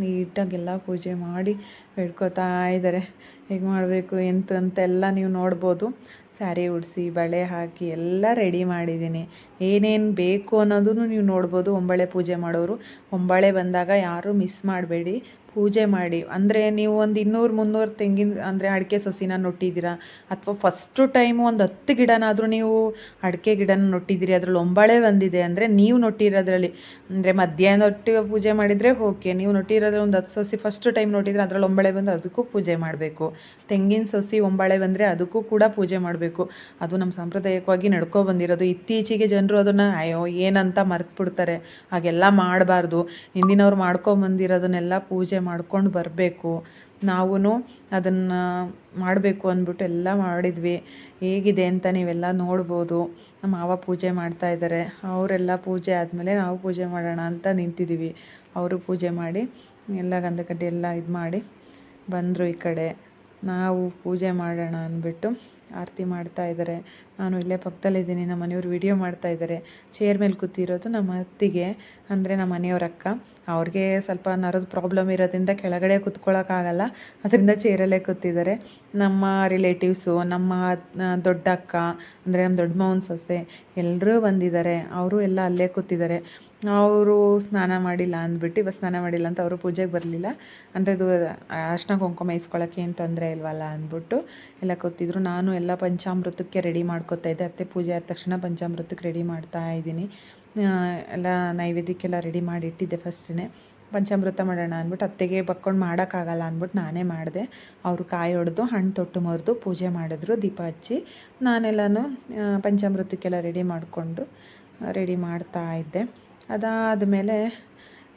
ನೀಟಾಗೆಲ್ಲ ಪೂಜೆ ಮಾಡಿ ಬೇಡ್ಕೋತಾ ಇದ್ದಾರೆ. ಹೇಗೆ ಮಾಡಬೇಕು, ಎಂತ ಅಂತೆಲ್ಲ ನೀವು ನೋಡ್ಬೋದು. ಸ್ಯಾರಿ ಉಡಿಸಿ, ಬಳೆ ಹಾಕಿ ಎಲ್ಲ ರೆಡಿ ಮಾಡಿದ್ದೀನಿ. ಏನೇನು ಬೇಕು ಅನ್ನೋದನ್ನು ನೀವು ನೋಡ್ಬೋದು. ಒಂಬಳೆ ಪೂಜೆ ಮಾಡೋರು. ಒಂಬಳೆ ಬಂದಾಗ ಯಾರೂ ಮಿಸ್ ಮಾಡಬೇಡಿ. ಪೂಜೆ ಮಾಡಿ. ಅಂದರೆ ನೀವು ಒಂದು ಇನ್ನೂರು ಮುನ್ನೂರು ತೆಂಗಿನ, ಅಂದರೆ ಅಡಿಕೆ ಸಸಿನ ನೊಟ್ಟಿದ್ದೀರಾ? ಅಥವಾ ಫಸ್ಟು ಟೈಮು ಒಂದು ಹತ್ತು ಗಿಡನಾದರೂ ನೀವು ಅಡಿಕೆ ಗಿಡನ ನೊಟ್ಟಿದ್ದೀರಿ, ಅದರಲ್ಲಿ ಒಂಬಳೆ ಬಂದಿದೆ ಅಂದರೆ ನೀವು ನೊಟ್ಟಿರೋದ್ರಲ್ಲಿ, ಅಂದರೆ ಮಧ್ಯಾಹ್ನ ಒಟ್ಟಿಗೆ ಪೂಜೆ ಮಾಡಿದರೆ ಓಕೆ ನೀವು ನೊಟ್ಟಿರೋದ್ರಲ್ಲಿ ಒಂದು ಹತ್ತು ಸಸಿ ಫಸ್ಟ್ ಟೈಮ್ ನೋಟಿದ್ರೆ ಅದರಲ್ಲಿ ಒಂಬಳೆ ಬಂದು ಅದಕ್ಕೂ ಪೂಜೆ ಮಾಡಬೇಕು. ತೆಂಗಿನ ಸಸಿ ಒಂಬಳೆ ಬಂದರೆ ಅದಕ್ಕೂ ಕೂಡ ಪೂಜೆ ಮಾಡಬೇಕು. ಅದು ನಮ್ಮ ಸಾಂಪ್ರದಾಯಿಕವಾಗಿ ನಡ್ಕೊ ಬಂದಿರೋದು. ಇತ್ತೀಚೆಗೆ ಜನರು ಅದನ್ನು, ಅಯ್ಯೋ, ಏನಂತ ಮರೆತು ಬಿಡ್ತಾರೆ ಹಾಗೆಲ್ಲ ಮಾಡಬಾರ್ದು. ಹಿಂದಿನವ್ರು ಮಾಡ್ಕೊಂಬಂದಿರೋದನ್ನೆಲ್ಲ ಪೂಜೆ ಮಾಡ್ಕೊಂಡು ಬರಬೇಕು. ನಾವೂ ಅದನ್ನು ಮಾಡಬೇಕು ಅಂದ್ಬಿಟ್ಟು ಎಲ್ಲ ಮಾಡಿದ್ವಿ. ಹೇಗಿದೆ ಅಂತ ನೀವೆಲ್ಲ ನೋಡ್ಬೋದು. ನಮ್ಮ ಮಾವ ಪೂಜೆ ಮಾಡ್ತಾ ಇದ್ದಾರೆ. ಅವರೆಲ್ಲ ಪೂಜೆ ಆದಮೇಲೆ ನಾವು ಪೂಜೆ ಮಾಡೋಣ ಅಂತ ನಿಂತಿದ್ದೀವಿ. ಅವರು ಪೂಜೆ ಮಾಡಿ, ಎಲ್ಲ ಗಂಧಕಡ್ಡಿ ಎಲ್ಲ ಇದು ಮಾಡಿ ಬಂದರು ಈ ಕಡೆ. ನಾವು ಪೂಜೆ ಮಾಡೋಣ ಅಂದ್ಬಿಟ್ಟು ಆರತಿ ಮಾಡ್ತಾ ಇದ್ದಾರೆ. ನಾನು ಇಲ್ಲೇ ಪಕ್ಕದಲ್ಲಿದ್ದೀನಿ, ನಮ್ಮ ಮನೆಯವ್ರು ವಿಡಿಯೋ ಮಾಡ್ತಾ ಇದ್ದಾರೆ ಚೇರ್ ಮೇಲೆ ಕೂತಿರೋದು ನಮ್ಮ ಅತ್ತಿಗೆ, ಅಂದರೆ ನಮ್ಮ ಮನೆಯವ್ರ ಅಕ್ಕ. ಅವ್ರಿಗೆ ಸ್ವಲ್ಪ ನರದ ಪ್ರಾಬ್ಲಮ್ ಇರೋದ್ರಿಂದ ಕೆಳಗಡೆ ಕೂತ್ಕೊಳ್ಳೋಕ್ಕಾಗಲ್ಲ ಅದರಿಂದ ಚೇರಲ್ಲೇ ಕೂತಿದ್ದಾರೆ. ನಮ್ಮ ರಿಲೇಟಿವ್ಸು ನಮ್ಮ ದೊಡ್ಡ ಅಕ್ಕ, ಅಂದರೆ ನಮ್ಮ ದೊಡ್ಡ ಮಾವನ ಸೊಸೆ ಎಲ್ಲರೂ ಬಂದಿದ್ದಾರೆ. ಅವರು ಎಲ್ಲ ಅಲ್ಲೇ ಕೂತಿದ್ದಾರೆ. ಅವರು ಸ್ನಾನ ಮಾಡಿಲ್ಲ ಅಂದ್ಬಿಟ್ಟು, ಇವಾಗ ಸ್ನಾನ ಮಾಡಿಲ್ಲ ಅಂತ ಅವರು ಪೂಜೆಗೆ ಬರಲಿಲ್ಲ. ಅಂದರೆ ಇದು ಅರ್ಶಿನ ಕುಂಕುಮ ಇಸ್ಕೊಳ್ಳೋಕ್ಕೆ ಏನು ತೊಂದರೆ ಇಲ್ವಲ್ಲ ಅಂದ್ಬಿಟ್ಟು ಎಲ್ಲ ಕೂತಿದ್ರು. ನಾನು ಎಲ್ಲ ಪಂಚಾಮೃತಕ್ಕೆ ರೆಡಿ ಮಾಡ್ಕೊತಾ ಇದ್ದೆ ಅತ್ತೆ ಪೂಜೆ ಆದ ತಕ್ಷಣ ಪಂಚಾಮೃತಕ್ಕೆ ರೆಡಿ ಮಾಡ್ತಾ ಇದ್ದೀನಿ. ಎಲ್ಲ ನೈವೇದ್ಯಕ್ಕೆಲ್ಲ ರೆಡಿ ಮಾಡಿ ಇಟ್ಟಿದ್ದೆ ಫಸ್ಟೇ ಪಂಚಾಮೃತ ಮಾಡೋಣ ಅಂದ್ಬಿಟ್ಟು ಅತ್ತೆಗೆ ಬಕ್ಕೊಂಡು ಮಾಡೋಕ್ಕಾಗಲ್ಲ ಅಂದ್ಬಿಟ್ಟು ನಾನೇ ಮಾಡಿದೆ. ಅವರು ಕಾಯಿ ಹೊಡೆದು ಹಣ್ಣು ತೊಟ್ಟು ಮರೆದು ಪೂಜೆ ಮಾಡಿದ್ರು, ದೀಪ ಹಚ್ಚಿ. ನಾನೆಲ್ಲನೂ ಪಂಚಾಮೃತಕ್ಕೆಲ್ಲ ರೆಡಿ ಮಾಡಿಕೊಂಡು ರೆಡಿ ಮಾಡ್ತಾ ಇದ್ದೆ. ಅದಾದ ಮೇಲೆ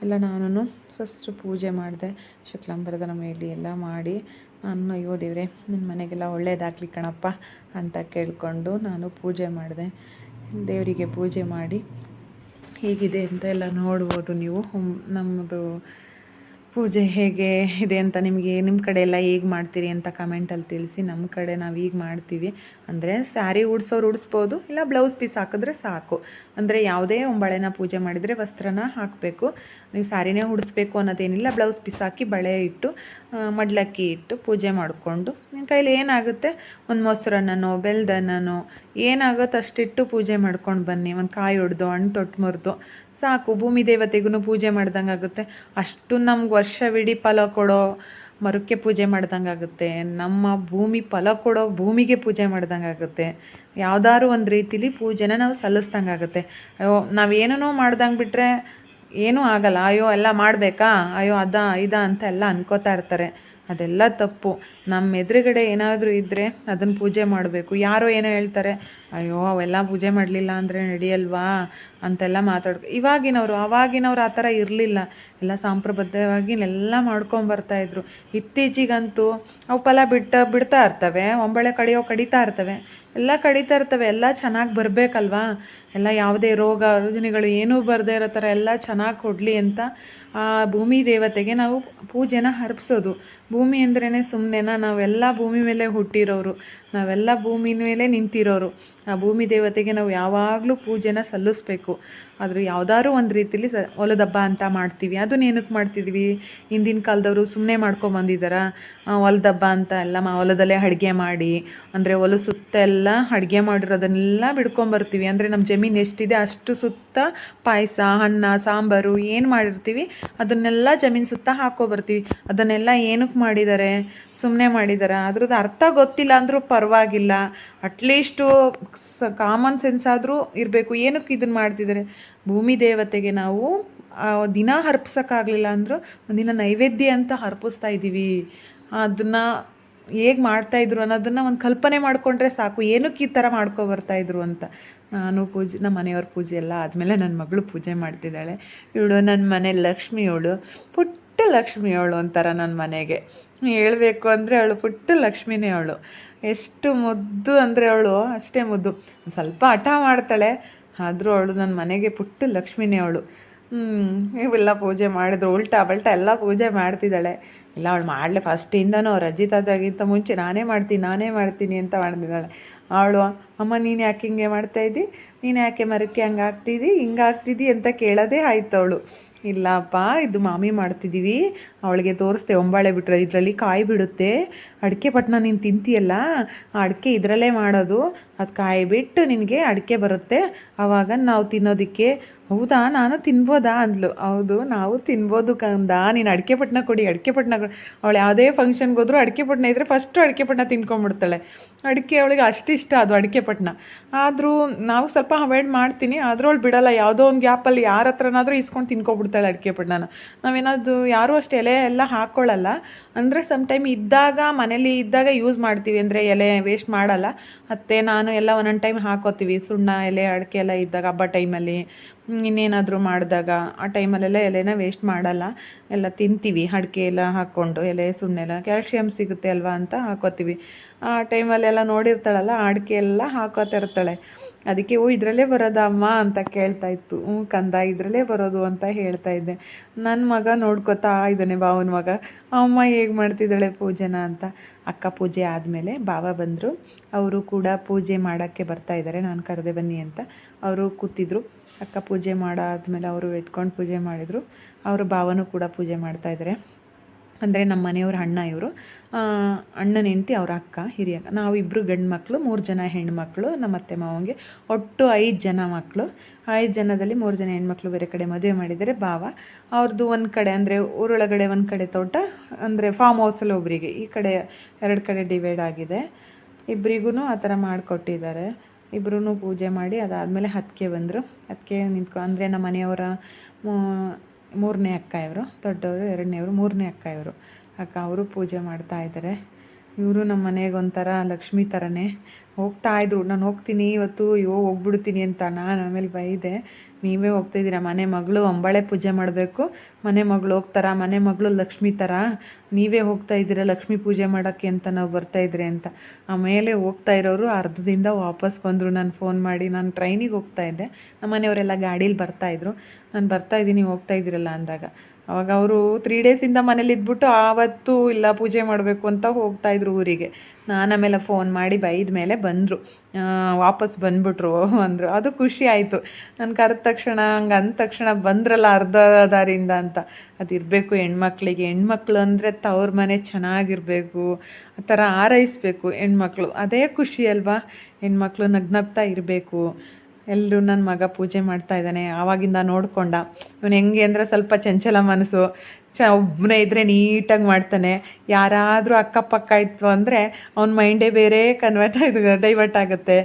ಎಲ್ಲ ನಾನು ಫಸ್ಟು ಪೂಜೆ ಮಾಡಿದೆ. ಶುಕ್ಲಾಂಬರದ ಮೇಲೆ ಎಲ್ಲ ಮಾಡಿ ನಾನು, ಅಯ್ಯೋ ದೇವ್ರೆ ನಿನ್ನ ಮನೆಗೆಲ್ಲ ಒಳ್ಳೇದಾಗಲಿ ಕಣಪ್ಪ ಅಂತ ಕೇಳಿಕೊಂಡು ನಾನು ಪೂಜೆ ಮಾಡಿದೆ. ದೇವರಿಗೆ ಪೂಜೆ ಮಾಡಿ, ಹೇಗಿದೆ ಅಂತ ಎಲ್ಲ ನೋಡ್ಬೋದು ನೀವು. ನಮ್ಮದು ಪೂಜೆ ಹೇಗೆ ಇದೆ ಅಂತ ನಿಮಗೆ ನಿಮ್ಮ ಕಡೆ ಎಲ್ಲ ಹೇಗೆ ಮಾಡ್ತೀರಿ ಅಂತ ಕಮೆಂಟಲ್ಲಿ ತಿಳಿಸಿ. ನಮ್ಮ ಕಡೆ ನಾವು ಈಗ ಮಾಡ್ತೀವಿ. ಅಂದರೆ ಸ್ಯಾರಿ ಉಡ್ಸೋರು ಉಡಿಸ್ಬೋದು, ಇಲ್ಲ ಬ್ಲೌಸ್ ಪೀಸ್ ಹಾಕಿದ್ರೆ ಸಾಕು. ಅಂದರೆ ಯಾವುದೇ ಬಳೆನ ಪೂಜೆ ಮಾಡಿದರೆ ವಸ್ತ್ರನ ಹಾಕಬೇಕು. ನೀವು ಸ್ಯಾರಿನೇ ಉಡಿಸ್ಬೇಕು ಅನ್ನೋದೇನಿಲ್ಲ ಬ್ಲೌಸ್ ಪೀಸ್ ಹಾಕಿ ಬಳೆ ಇಟ್ಟು ಮಡ್ಲಕ್ಕಿ ಇಟ್ಟು ಪೂಜೆ ಮಾಡಿಕೊಂಡು ನಿಮ್ಮ ಕೈಲಿ ಏನಾಗುತ್ತೆ? ಒಂದು ಮೊಸರನ್ನನೋ ಬೆಲ್ದನ್ನನೋ ಏನಾಗುತ್ತೆ ಅಷ್ಟಿಟ್ಟು ಪೂಜೆ ಮಾಡ್ಕೊಂಡು ಬನ್ನಿ. ಒಂದು ಕಾಯಿ ಹೊಡೆದು ಹಣ್ಣು ತೊಟ್ಟು ಮುರಿದು ಸಾಕು, ಭೂಮಿ ದೇವತೆಗೂ ಪೂಜೆ ಮಾಡ್ದಂಗೆ ಆಗುತ್ತೆ. ಅಷ್ಟು ನಮ್ಗೆ ವರ್ಷವಿಡೀ ಫಲ ಕೊಡೋ ಮರಕ್ಕೆ ಪೂಜೆ ಮಾಡ್ದಂಗೆ ಆಗುತ್ತೆ. ನಮ್ಮ ಭೂಮಿ ಫಲ ಕೊಡೋ ಭೂಮಿಗೆ ಪೂಜೆ ಮಾಡ್ದಂಗೆ ಆಗುತ್ತೆ. ಯಾವ್ದಾದ್ರು ಒಂದು ರೀತಿಲಿ ಪೂಜೆನ ನಾವು ಸಲ್ಲಿಸ್ದಂಗೆ ಆಗುತ್ತೆ. ಅಯ್ಯೋ ನಾವೇನೇನೋ ಮಾಡ್ದಂಗೆ ಬಿಟ್ಟರೆ ಏನೂ ಆಗಲ್ಲ. ಅಯ್ಯೋ, ಎಲ್ಲ ಮಾಡಬೇಕಾ? ಅಯ್ಯೋ, ಅದ, ಇದ ಅಂತ ಎಲ್ಲ ಅನ್ಕೋತಾ ಇರ್ತಾರೆ. ಅದೆಲ್ಲ ತಪ್ಪು. ನಮ್ಮ ಎದುರುಗಡೆ ಏನಾದರೂ ಇದ್ದರೆ ಅದನ್ನು ಪೂಜೆ ಮಾಡಬೇಕು. ಯಾರೋ ಏನೋ ಹೇಳ್ತಾರೆ, ಅಯ್ಯೋ, ಅವೆಲ್ಲ ಪೂಜೆ ಮಾಡಲಿಲ್ಲ ಅಂದರೆ ನಡೆಯಲ್ವಾ? ಅಂತೆಲ್ಲ ಮಾತಾಡ್ಬೇಕು ಇವಾಗಿನವರು, ಅವಾಗಿನವ್ರು ಆ ಥರ ಇರಲಿಲ್ಲ. ಎಲ್ಲ ಸಾಂಪ್ರಬದ್ಧವಾಗಿ ಎಲ್ಲ ಮಾಡ್ಕೊಂಬರ್ತಾಯಿದ್ರು ಇತ್ತೀಚಿಗಂತೂ ಅವು ಫಲ ಬಿಟ್ಟ, ಬಿಡ್ತಾ ಇರ್ತವೆ. ಒಂಬಳೆ ಕಡಿಯೋ ಕಡಿತಾ ಇರ್ತವೆ. ಎಲ್ಲ ಕಡಿತಾ ಇರ್ತವೆ. ಎಲ್ಲ ಚೆನ್ನಾಗಿ ಬರಬೇಕಲ್ವಾ? ಎಲ್ಲ ಯಾವುದೇ ರೋಗ, ರುಜಿನಗಳು ಏನೂ ಬರದೇ ಇರೋ ಥರ ಎಲ್ಲ ಚೆನ್ನಾಗಿ ಕೊಡಲಿ ಅಂತ ಆ ಭೂಮಿ ದೇವತೆಗೆ ನಾವು ಪೂಜೆನ ಅರ್ಪಿಸೋದು. ಭೂಮಿ ಅಂದ್ರೇ ಸುಮ್ಮನೆನ ನಾವೆಲ್ಲ ಭೂಮಿ ಮೇಲೆ ಹುಟ್ಟಿರೋರು, ನಾವೆಲ್ಲ ಭೂಮಿ ಮೇಲೆ ನಿಂತಿರೋರು. ಆ ಭೂಮಿ ದೇವತೆಗೆ ನಾವು ಯಾವಾಗಲೂ ಪೂಜೆನ ಸಲ್ಲಿಸ್ಬೇಕು. ಆದರೂ ಯಾವ್ದಾದ್ರು ಒಂದು ರೀತಿಲಿ ಸ ಹೊಲದಬ್ಬ ಅಂತ ಮಾಡ್ತೀವಿ. ಅದನ್ನ ಏನಕ್ಕೆ ಮಾಡ್ತಿದ್ವಿ? ಹಿಂದಿನ ಕಾಲದವರು ಸುಮ್ಮನೆ ಮಾಡ್ಕೊಂಬಂದಿದ್ದಾರ ಹೊಲದಬ್ಬ ಅಂತ ಎಲ್ಲ ಮಾ ಹೊಲದಲ್ಲೇ ಅಡುಗೆ ಮಾಡಿ, ಅಂದರೆ ಹೊಲ ಸುತ್ತ ಎಲ್ಲ ಅಡುಗೆ ಮಾಡಿರೋದನ್ನೆಲ್ಲ ಬಿಡ್ಕೊಂಬರ್ತೀವಿ ಅಂದರೆ ನಮ್ಮ ಜಮೀನು ಎಷ್ಟಿದೆ ಅಷ್ಟು ಸುತ್ತ ಪಾಯಸ, ಅನ್ನ, ಸಾಂಬಾರು ಏನು ಮಾಡಿರ್ತೀವಿ, ಅದನ್ನೆಲ್ಲ ಜಮೀನು ಸುತ್ತ ಹಾಕೋಬರ್ತೀವಿ. ಅದನ್ನೆಲ್ಲ ಏನಕ್ಕೆ ಮಾಡಿದ್ದಾರೆ ಸುಮ್ಮನೆ ಮಾಡಿದ್ದಾರೆ ಅದ್ರದ್ದು ಅರ್ಥ ಗೊತ್ತಿಲ್ಲ ಅಂದರೂ ಪರವಾಗಿಲ್ಲ. ಅಟ್ಲೀಸ್ಟು ಸ ಕಾಮನ್ ಸೆನ್ಸ್ ಆದರೂ ಇರಬೇಕು. ಏನಕ್ಕೆ ಇದನ್ನು ಮಾಡ್ತಿದ್ದಾರೆ ಭೂಮಿ ದೇವತೆಗೆ ನಾವು ದಿನ ಹರ್ಪ್ಸೋಕ್ಕಾಗಲಿಲ್ಲ ಅಂದರೂ ಒಂದಿನ ನೈವೇದ್ಯ ಅಂತ ಹರ್ಪಿಸ್ತಾ ಇದ್ದೀವಿ. ಅದನ್ನು ಹೇಗೆ ಮಾಡ್ತಾಯಿದ್ರು ಅನ್ನೋದನ್ನು ಒಂದು ಕಲ್ಪನೆ ಮಾಡಿಕೊಂಡ್ರೆ ಸಾಕು. ಏನಕ್ಕೆ ಈ ಥರ ಮಾಡ್ಕೊಬರ್ತಾಯಿದ್ರು ಅಂತ. ನಾನು ಪೂಜೆ, ನಮ್ಮ ಮನೆಯವ್ರ ಪೂಜೆ ಎಲ್ಲ ಆದಮೇಲೆ ನನ್ನ ಮಗಳು ಪೂಜೆ ಮಾಡ್ತಿದ್ದಾಳೆ. ಇವಳು ನನ್ನ ಮನೆ ಲಕ್ಷ್ಮಿ ಅವಳು ಪುಟ್ಟ ಲಕ್ಷ್ಮಿ ಅವಳು ಒಂಥರ ನನ್ನ ಮನೆಗೆ. ಹೇಳಬೇಕು ಅಂದರೆ ಅವಳು ಪುಟ್ಟ ಲಕ್ಷ್ಮಿನೇ ಅವಳು. ಎಷ್ಟು ಮುದ್ದು ಅಂದರೆ ಅವಳು, ಅಷ್ಟೇ ಮುದ್ದು. ಸ್ವಲ್ಪ ಹಠ ಮಾಡ್ತಾಳೆ, ಆದರೂ ಅವಳು ನನ್ನ ಮನೆಗೆ ಪುಟ್ಟ ಲಕ್ಷ್ಮಿನೇ ಅವಳು. ಇವೆಲ್ಲ ಪೂಜೆ ಮಾಡಿದ್ರು ಉಲ್ಟಾ ಬಲ್ಟಾ ಎಲ್ಲ ಪೂಜೆ ಮಾಡ್ತಿದ್ದಾಳೆ. ಇಲ್ಲ, ಅವಳು ಮಾಡಲೆ ಫಸ್ಟಿಂದನೂ ರಜಿತಾದಾಗಿಂತ ಮುಂಚೆ ನಾನೇ ಮಾಡ್ತೀನಿ ನಾನೇ ಮಾಡ್ತೀನಿ ಅಂತ ಮಾಡ್ತಿದ್ದಾಳೆ. ಅವಳು ಅಮ್ಮ, ನೀನು ಯಾಕೆ ಹಿಂಗೆ ಮಾಡ್ತಾಯಿದ್ದಿ ನೀನು ಯಾಕೆ ಮರಕ್ಕೆ ಹಂಗೆ ಆಗ್ತಿದ್ದಿ ಹಿಂಗೆ ಅಂತ ಕೇಳೋದೇ ಆಯ್ತು ಅವಳು. ಇಲ್ಲಪ್ಪ, ಇದು ಮಾಮಿ ಮಾಡ್ತಿದ್ದೀವಿ. ಅವಳಿಗೆ ತೋರಿಸ್ತೆ, ಒಂಬಾಳೆ ಬಿಟ್ಟರೆ ಇದರಲ್ಲಿ ಕಾಯಿ ಬಿಡುತ್ತೆ. ಅಡಿಕೆ ಪಟ್ನ ನೀನು ತಿಂತೀಯಲ್ಲ, ಆ ಅಡಿಕೆ ಇದರಲ್ಲೇ ಮಾಡೋದು. ಅದು ಕಾಯಿಬಿಟ್ಟು ನಿನಗೆ ಅಡಿಕೆ ಬರುತ್ತೆ. ಆವಾಗ ನಾವು ತಿನ್ನೋದಕ್ಕೆ, ಹೌದಾ, ನಾನು ತಿನ್ಬೋದಾ ಅಂದ್ಲು. ಹೌದು, ನಾವು ತಿನ್ಬೋದು ಕಂದ. ನೀನು ಅಡಿಕೆ ಪಟ್ನ ಕೊಡಿ, ಅಡಿಕೆ ಪಟ್ನ ಅವಳು ಯಾವುದೇ ಫಂಕ್ಷನ್ಗೆ ಹೋದ್ರು ಅಡಿಕೆ ಪಟ್ನ ಇದ್ದರೆ ಫಸ್ಟು ಅಡಿಕೆ ಪಟ್ನ ತಿನ್ಕೊಂಬಿಡ್ತಾಳೆ ಅಡಿಕೆ ಅವಳಿಗೆ ಅಷ್ಟಿಷ್ಟ ಅದು ಅಡಿಕೆ ಪಟ್ನ ಆದರೂ ನಾವು ಸ್ವಲ್ಪ ಅವಾಯ್ಡ್ ಮಾಡ್ತೀನಿ. ಆದರೂ ಅವಳು ಬಿಡಲ್ಲ. ಯಾವುದೋ ಒಂದು ಗ್ಯಾಪಲ್ಲಿ ಯಾರ ಹತ್ರನಾದರೂ ಇಸ್ಕೊಂಡು ತಿನ್ಕೊಬಿಡ್ತಾಳೆ ಅಡಿಕೆ ಪಟ್ನ ನಾವೇನಾದ್ರು ಯಾರೂ ಅಷ್ಟು ಎಲೆ ಎಲ್ಲ ಹಾಕ್ಕೊಳ್ಳಲ್ಲ ಅಂದರೆ ಸಮ್ ಟೈಮ್ ಇದ್ದಾಗ ಮನೇಲಿ ಇದ್ದಾಗ ಯೂಸ್ ಮಾಡ್ತೀವಿ ಅಂದರೆ ಎಲೆ ವೇಸ್ಟ್ ಮಾಡಲ್ಲ. ಮತ್ತು ನಾನು ಎಲ್ಲ ಒಂದೊಂದು ಟೈಮ್ ಹಾಕೋತೀವಿ. ಸುಣ್ಣ, ಎಲೆ, ಅಡಿಕೆ ಎಲ್ಲ ಇದ್ದಾಗ ಹಬ್ಬ ಟೈಮಲ್ಲಿ ಇನ್ನೇನಾದರೂ ಮಾಡಿದಾಗ ಆ ಟೈಮಲ್ಲೆಲ್ಲ ಎಲೆನ ವೇಸ್ಟ್ ಮಾಡಲ್ಲ. ಎಲ್ಲ ತಿಂತೀವಿ, ಅಡಿಕೆ ಎಲ್ಲ ಹಾಕ್ಕೊಂಡು, ಎಲೆ, ಸುಣ್ಣೆಲ್ಲ. ಕ್ಯಾಲ್ಶಿಯಮ್ ಸಿಗುತ್ತೆ ಅಲ್ವಾ ಅಂತ ಹಾಕೋತೀವಿ. ಆ ಟೈಮಲ್ಲೆಲ್ಲ ನೋಡಿರ್ತಾಳಲ್ಲ ಅಡಿಕೆ ಎಲ್ಲ ಹಾಕೋತಾ ಇರ್ತಾಳೆ. ಅದಕ್ಕೆ ಓ ಇದರಲ್ಲೇ ಬರೋದಾ ಅಮ್ಮ? ಅಂತ ಕೇಳ್ತಾ ಇತ್ತು. ಹ್ಞೂ ಕಂದ, ಇದರಲ್ಲೇ ಬರೋದು ಅಂತ ಹೇಳ್ತಾ ಇದ್ದೆ. ನನ್ನ ಮಗ ನೋಡ್ಕೊತಾ ಇದ್ದಾನೆ ಬಾವನ ಮಗ. ಅಮ್ಮ ಹೇಗೆ ಮಾಡ್ತಿದ್ದಾಳೆ ಪೂಜೆನ ಅಂತ. ಅಕ್ಕ ಪೂಜೆ ಆದಮೇಲೆ ಬಾವ ಬಂದರು. ಅವರು ಕೂಡ ಪೂಜೆ ಮಾಡೋಕ್ಕೆ ಬರ್ತಾ ಇದ್ದಾರೆ. ನಾನು ಕರೆದೆ ಬನ್ನಿ ಅಂತ. ಅವರು ಕೂತಿದ್ರು. ಅಕ್ಕ ಪೂಜೆ ಮಾಡಾದ್ಮೇಲೆ ಅವರು ಎತ್ಕೊಂಡು ಪೂಜೆ ಮಾಡಿದರು. ಅವರು ಭಾವನೂ ಕೂಡ ಪೂಜೆ ಮಾಡ್ತಾ ಇದ್ದಾರೆ ಅಂದರೆ ನಮ್ಮ ಮನೆಯವ್ರ ಅಣ್ಣ ಇವರು. ಅಣ್ಣನ ಹೆಂಡ್ತಿ ಅವ್ರ ಅಕ್ಕ, ಹಿರಿಯ ಅಕ್ಕ. ನಾವು ಇಬ್ಬರು ಗಂಡು ಮಕ್ಕಳು ಮೂರು ಜನ ಹೆಣ್ಮಕ್ಳು, ನಮ್ಮ ಅತ್ತೆ ಮಾವಂಗೆ. ಒಟ್ಟು ಐದು ಜನ ಮಕ್ಕಳು ಐದು ಜನದಲ್ಲಿ ಮೂರು ಜನ ಹೆಣ್ಮಕ್ಳು ಬೇರೆ ಕಡೆ ಮದುವೆ ಮಾಡಿದ್ದಾರೆ, ಭಾವ. ಅವ್ರದ್ದು ಒಂದು ಕಡೆ ಅಂದರೆ ಊರೊಳಗಡೆ ಒಂದು ಕಡೆ ತೋಟ, ಅಂದರೆ ಫಾರ್ಮ್ ಹೌಸಲ್ಲಿ ಒಬ್ಬರಿಗೆ ಈ ಕಡೆ ಎರಡು ಕಡೆ ಡಿವೈಡ್ ಆಗಿದೆ. ಇಬ್ಬರಿಗೂ ಆ ಥರ ಮಾಡಿಕೊಟ್ಟಿದ್ದಾರೆ. ಇಬ್ಬರೂ ಪೂಜೆ ಮಾಡಿ ಅದಾದಮೇಲೆ ಹತ್ತಿಗೆ ಬಂದರು. ಹತ್ತಿಗೆ ನಿಂತ್ಕೊ, ಅಂದರೆ ನಮ್ಮ ಮನೆಯವರ ಮೂರನೇ ಅಕ್ಕ ಇವರು, ದೊಡ್ಡವರು ಎರಡನೇವರು ಮೂರನೇ ಅಕ್ಕ ಇವರು. ಅಕ್ಕ ಅವರು ಪೂಜೆ ಮಾಡ್ತಾ ಇದ್ದಾರೆ ಇವರು ನಮ್ಮ ಮನೆಗೆ ಒಂಥರ ಲಕ್ಷ್ಮಿ ಥರನೇ ಹೋಗ್ತಾ ಇದ್ರು. ನಾನು ಹೋಗ್ತೀನಿ, ಇವತ್ತು ಅಯ್ಯೋ ಹೋಗ್ಬಿಡ್ತೀನಿ ಅಂತ ನಾನು ಆಮೇಲೆ ಬೈದೆ. ನೀವೇ ಹೋಗ್ತಾಯಿದ್ದೀರಾ ಮನೆ ಮಗಳು ಅಂಬಾಳೆ ಪೂಜೆ ಮಾಡಬೇಕು. ಮನೆ ಮಗಳು ಹೋಗ್ತಾರ? ಮನೆ ಮಗಳು ಲಕ್ಷ್ಮಿ ಥರ ನೀವೇ ಹೋಗ್ತಾ ಇದ್ದೀರಾ ಲಕ್ಷ್ಮಿ ಪೂಜೆ ಮಾಡೋಕ್ಕೆ ಅಂತ ನಾವು ಬರ್ತಾ ಇದ್ರೆ ಅಂತ. ಆಮೇಲೆ ಹೋಗ್ತಾ ಇರೋರು ಅರ್ಧದಿಂದ ವಾಪಸ್ ಬಂದರು. ನಾನು ಫೋನ್ ಮಾಡಿ, ನಾನು ಟ್ರೈನಿಗೆ ಹೋಗ್ತಾ ಇದ್ದೆ. ನಮ್ಮ ಮನೆಯವರೆಲ್ಲ ಗಾಡೀಲಿ ಬರ್ತಾಯಿದ್ರು ನಾನು ಬರ್ತಾ ಇದ್ದೀನಿ, ಹೋಗ್ತಾ ಇದ್ದೀರಲ್ಲ ಅಂದಾಗ. ಅವಾಗ ಅವರು ತ್ರೀ ಡೇಸಿಂದ ಮನೇಲಿ ಇದ್ಬಿಟ್ಟು ಆವತ್ತು ಇಲ್ಲ, ಪೂಜೆ ಮಾಡಬೇಕು ಅಂತ ಹೋಗ್ತಾಯಿದ್ರು ಊರಿಗೆ. ನಾನು ಆಮೇಲೆ ಫೋನ್ ಮಾಡಿ ಬೈದ ಮೇಲೆ ಬಂದರು. ವಾಪಸ್ ಬಂದ್ಬಿಟ್ರು ಅಂದರು. ಅದು ಖುಷಿ ಆಯಿತು. ನಾನು ಕರೆದ ತಕ್ಷಣ, ಹಂಗೆ ಅಂದ ತಕ್ಷಣ ಬಂದ್ರಲ್ಲ ಅರ್ಧ ದಾರಿಯಿಂದ ಅಂತ. ಅದಿರಬೇಕು ಹೆಣ್ಮಕ್ಳಿಗೆ. ಹೆಣ್ಮಕ್ಳು ಅಂದರೆ ತವ್ರ ಮನೆ ಚೆನ್ನಾಗಿರಬೇಕು, ಆ ಥರ ಹಾರೈಸ್ಬೇಕು ಹೆಣ್ಮಕ್ಳು. ಅದೇ ಖುಷಿ ಅಲ್ವಾ? ಹೆಣ್ಮಕ್ಳು ನಗ್ನಗ್ತಾ ಇರಬೇಕು. ಎಲ್ಲರೂ ನನ್ನ ಮಗ ಪೂಜೆ ಮಾಡ್ತಾ ಇದ್ದಾನೆ, ಆವಾಗಿಂದ ನೋಡಿಕೊಂಡ. ಇವನು ಹೆಂಗೆ ಅಂದರೆ ಸ್ವಲ್ಪ ಚಂಚಲ ಮನಸ್ಸು. ಚ ಒಬ್ಬನೇ ಇದ್ದರೆ ನೀಟಾಗಿ ಮಾಡ್ತಾನೆ. ಯಾರಾದರೂ ಅಕ್ಕಪಕ್ಕ ಇತ್ತು ಅಂದರೆ ಅವ್ನ ಮೈಂಡೇ ಬೇರೆ ಕನ್ವರ್ಟ್ ಆಗಿದೆ ಡೈವರ್ಟ್ ಆಗುತ್ತೆ.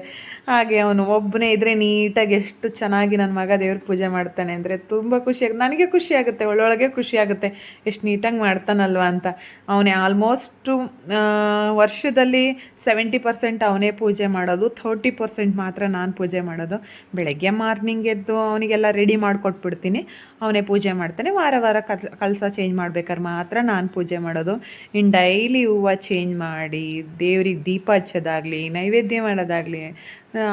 ಹಾಗೆ ಅವನು ಒಬ್ಬನೇ ಇದ್ದರೆ ನೀಟಾಗಿ ಎಷ್ಟು ಚೆನ್ನಾಗಿ ನನ್ನ ಮಗ ದೇವ್ರ ಪೂಜೆ ಮಾಡ್ತಾನೆ ಅಂದರೆ ತುಂಬ ಖುಷಿಯಾಗುತ್ತೆ ನನಗೆ ಖುಷಿ ಆಗುತ್ತೆ, ಒಳ್ಳೊಳಗೆ ಖುಷಿ ಆಗುತ್ತೆ. ಎಷ್ಟು ನೀಟಾಗಿ ಮಾಡ್ತಾನಲ್ವ ಅಂತ. ಅವನೇ ಆಲ್ಮೋಸ್ಟು ವರ್ಷದಲ್ಲಿ ಸೆವೆಂಟಿ ಪರ್ಸೆಂಟ್ ಅವನೇ ಪೂಜೆ ಮಾಡೋದು ಥರ್ಟಿ ಪರ್ಸೆಂಟ್ ಮಾತ್ರ ನಾನು ಪೂಜೆ ಮಾಡೋದು. ಬೆಳಗ್ಗೆ ಮಾರ್ನಿಂಗ್ ಎದ್ದು ಅವನಿಗೆಲ್ಲ ರೆಡಿ ಮಾಡಿಕೊಟ್ಬಿಡ್ತೀನಿ. ಅವನೇ ಪೂಜೆ ಮಾಡ್ತಾನೆ, ವಾರ ವಾರ ಕಲ್, ಕಲಸ ಚೇಂಜ್ ಮಾಡ್ಬೇಕಾದ್ರೆ ಮಾತ್ರ ನಾನು ಪೂಜೆ ಮಾಡೋದು. ಇನ್ನು ಡೈಲಿ ಹೂವು ಚೇಂಜ್ ಮಾಡಿ, ದೇವ್ರಿಗೆ ದೀಪ ಹಚ್ಚೋದಾಗಲಿ, ನೈವೇದ್ಯ ಮಾಡೋದಾಗಲಿ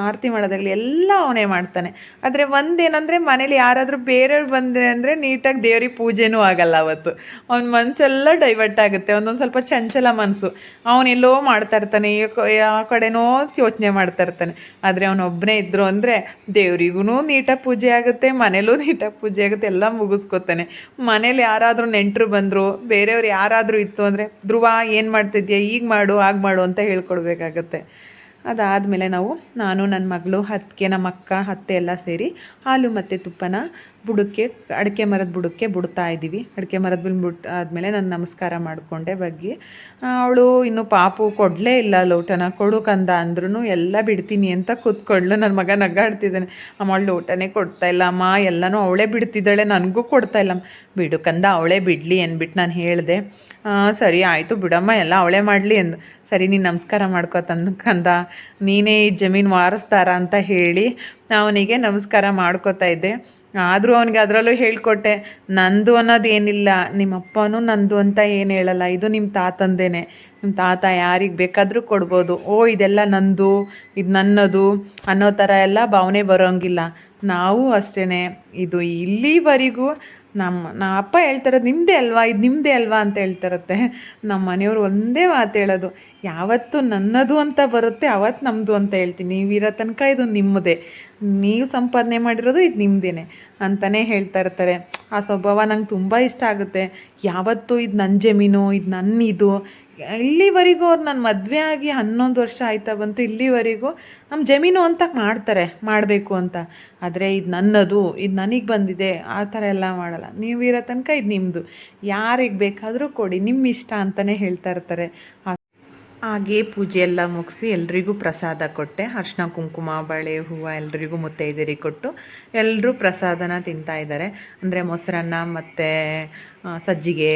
ಆರತಿ ಮಾಡೋದಾಗಲಿ ಎಲ್ಲ ಅವನೇ ಮಾಡ್ತಾನೆ. ಆದರೆ ಒಂದೇನಂದರೆ ಮನೇಲಿ ಯಾರಾದರೂ ಬೇರೆಯವ್ರು ಬಂದರೆ ಅಂದರೆ ನೀಟಾಗಿ ದೇವ್ರಿಗೆ ಪೂಜೆನೂ ಆಗಲ್ಲ ಅವತ್ತು. ಅವ್ನ ಮನಸ್ಸೆಲ್ಲ ಡೈವರ್ಟ್ ಆಗುತ್ತೆ. ಒಂದೊಂದು ಸ್ವಲ್ಪ ಚಂಚಲ ಮನಸ್ಸು ಅವನೆಲ್ಲೋ ಮಾಡ್ತಾ ಇರ್ತಾನೆ ಯಾವ ಕಡೆನೋ ಯೋಚನೆ ಮಾಡ್ತಾ ಇರ್ತಾನೆ. ಆದರೆ ಅವನೊಬ್ಬನೇ ಇದ್ದರು ಅಂದರೆ ದೇವರಿಗೂ ನೀಟಾಗಿ ಪೂಜೆ ಆಗುತ್ತೆ, ಮನೇಲೂ ನೀಟಾಗಿ ಪೂಜೆ ಆಗುತ್ತೆ, ಎಲ್ಲ ಮುಗಿಸ್ಕೊತಾನೆ. ಮನೇಲಿ ಯಾರಾದರೂ ನೆಂಟರು ಬಂದರು, ಬೇರೆಯವ್ರು ಯಾರಾದರೂ ಇತ್ತು ಅಂದರೆ, ಧ್ರುವ, ಏನು ಮಾಡ್ತಿದ್ಯಾ? ಈಗ ಮಾಡು, ಆಗ ಮಾಡು ಅಂತ ಹೇಳ್ಕೊಡ್ಬೇಕಾಗತ್ತೆ. ಅದಾದಮೇಲೆ ನಾವು ನಾನು ನನ್ನ ಮಗಳು ಹತ್ತಿಗೆ ನಮ್ಮ ಅಕ್ಕ ಅತ್ತೆ ಎಲ್ಲ ಸೇರಿ ಹಾಲು ಮತ್ತು ತುಪ್ಪನ ಬುಡಕ್ಕೆ, ಅಡಿಕೆ ಮರದ ಬುಡಕ್ಕೆ ಬಿಡ್ತಾ ಇದ್ದೀವಿ. ಅಡಿಕೆ ಮರದ ಬಿಲ್ ಬಿಟ್ಟು ಆದಮೇಲೆ ನಾನು ನಮಸ್ಕಾರ ಮಾಡಿಕೊಂಡೆ ಬಗ್ಗೆ. ಅವಳು ಇನ್ನು ಪಾಪು ಕೊಡಲೇ ಇಲ್ಲ ಲೋಟನ. ಕೊಡು ಕಂದ ಅಂದ್ರೂ ಎಲ್ಲ ಬಿಡ್ತೀನಿ ಅಂತ ಕೂತ್ಕೊಳ್ಳು ನನ್ನ ಮಗ ನಗಾಡ್ತಿದ್ದಾನೆ. ಅಮ್ಮ, ಅವಳು ಲೋಟನೇ ಕೊಡ್ತಾ ಇಲ್ಲ. ಅಮ್ಮ, ಎಲ್ಲನೂ ಅವಳೇ ಬಿಡ್ತಿದ್ದಾಳೆ. ನನಗೂ ಕೊಡ್ತಾ ಇಲ್ಲ. ಬಿಡು ಕಂದ, ಅವಳೇ ಬಿಡಲಿ ಅಂದ್ಬಿಟ್ಟು ನಾನು ಹೇಳಿದೆ. ಸರಿ ಆಯಿತು ಬಿಡಮ್ಮ, ಎಲ್ಲ ಅವಳೇ ಮಾಡಲಿ ಅಂದು. ಸರಿ, ನೀನು ನಮಸ್ಕಾರ ಮಾಡ್ಕೋ ತಂದ ಕಂದ. ನೀನೇ ಈ ಜಮೀನು ವಾರಿಸ್ತಾರ ಅಂತ ಹೇಳಿ ಅವನಿಗೆ ನಮಸ್ಕಾರ ಮಾಡ್ಕೋತಾ ಇದ್ದೆ. ಆದರೂ ಅವನಿಗೆ ಅದರಲ್ಲೂ ಹೇಳಿಕೊಟ್ಟೆ, ನಂದು ಅನ್ನೋದು ಏನಿಲ್ಲ ನಿಮ್ಮ ಅಪ್ಪನೂ ನಂದು ಅಂತ ಏನು ಹೇಳಲ್ಲ, ಇದು ನಿಮ್ಮ ತಾತಂದೇನೆ ನಿಮ್ಮ ತಾತ ಯಾರಿಗೆ ಬೇಕಾದರೂ ಕೊಡ್ಬೋದು, ಓ ಇದೆಲ್ಲ ನಂದು, ಇದು ನನ್ನದು ಅನ್ನೋ ಥರ ಎಲ್ಲ ಭಾವನೆ ಬರೋಂಗಿಲ್ಲ. ನಾವು ಅಷ್ಟೇ ಇದು ಇಲ್ಲಿವರೆಗೂ ನಮ್ಮ ನಾ ಅಪ್ಪ ಹೇಳ್ತಿರೋದು ನಿಮ್ಮದೇ ಅಲ್ವಾ? ಇದು ನಿಮ್ಮದೇ ಅಲ್ವಾ ಅಂತ ಹೇಳ್ತಾರತ್ತೆ. ನಮ್ಮ ಮನೆಯವರು ಒಂದೇ ಮಾತು ಹೇಳೋದು, ಯಾವತ್ತು ನನ್ನದು ಅಂತ ಬರುತ್ತೆ ಅವತ್ತು ನಮ್ಮದು ಅಂತ ಹೇಳ್ತೀನಿ. ನೀವಿರೋ ತನಕ ಇದು ನಿಮ್ಮದೇ. ನೀವು ಸಂಪಾದನೆ ಮಾಡಿರೋದು ಇದು ನಿಮ್ಮದೇನೆ ಅಂತಲೇ ಹೇಳ್ತಾ ಇರ್ತಾರೆ. ಆ ಸ್ವಭಾವ ನಂಗೆ ತುಂಬ ಇಷ್ಟ ಆಗುತ್ತೆ. ಯಾವತ್ತೂ ಇದು ನನ್ನ ಜಮೀನು, ಇದು ನನ್ನ ಇದು. ಇಲ್ಲಿವರೆಗೂ ಅವ್ರು ನಾನು ಮದುವೆ ಆಗಿ ಹನ್ನೊಂದು ವರ್ಷ ಆಯ್ತಾ ಬಂತು, ಇಲ್ಲಿವರೆಗೂ ನಮ್ಮ ಜಮೀನು ಅಂತ ಮಾಡ್ತಾರೆ, ಮಾಡಬೇಕು ಅಂತ. ಆದರೆ ಇದು ನನ್ನದು, ಇದು ನನಗೆ ಬಂದಿದೆ, ಆ ಥರ ಎಲ್ಲ ಮಾಡಲ್ಲ. ನೀವಿರೋ ತನಕ ಇದು ನಿಮ್ಮದು ಯಾರಿಗೆ ಬೇಕಾದರೂ ಕೊಡಿ ನಿಮ್ಮ ಇಷ್ಟ ಅಂತಲೇ ಹೇಳ್ತಾ ಇರ್ತಾರೆ. ಹಾಗೆ ಪೂಜೆ ಎಲ್ಲ ಮುಗಿಸಿ ಎಲ್ರಿಗೂ ಪ್ರಸಾದ ಕೊಟ್ಟೆ. ಅರ್ಶಿನ, ಕುಂಕುಮ, ಬಳೆ, ಹೂವು ಎಲ್ರಿಗೂ ಮುತ್ತೈದೆರಿ ಕೊಟ್ಟು ಎಲ್ಲರೂ ಪ್ರಸಾದನ ತಿಂತಾ ಇದ್ದಾರೆ. ಅಂದರೆ ಮೊಸರನ್ನ ಮತ್ತು ಸಜ್ಜಿಗೆ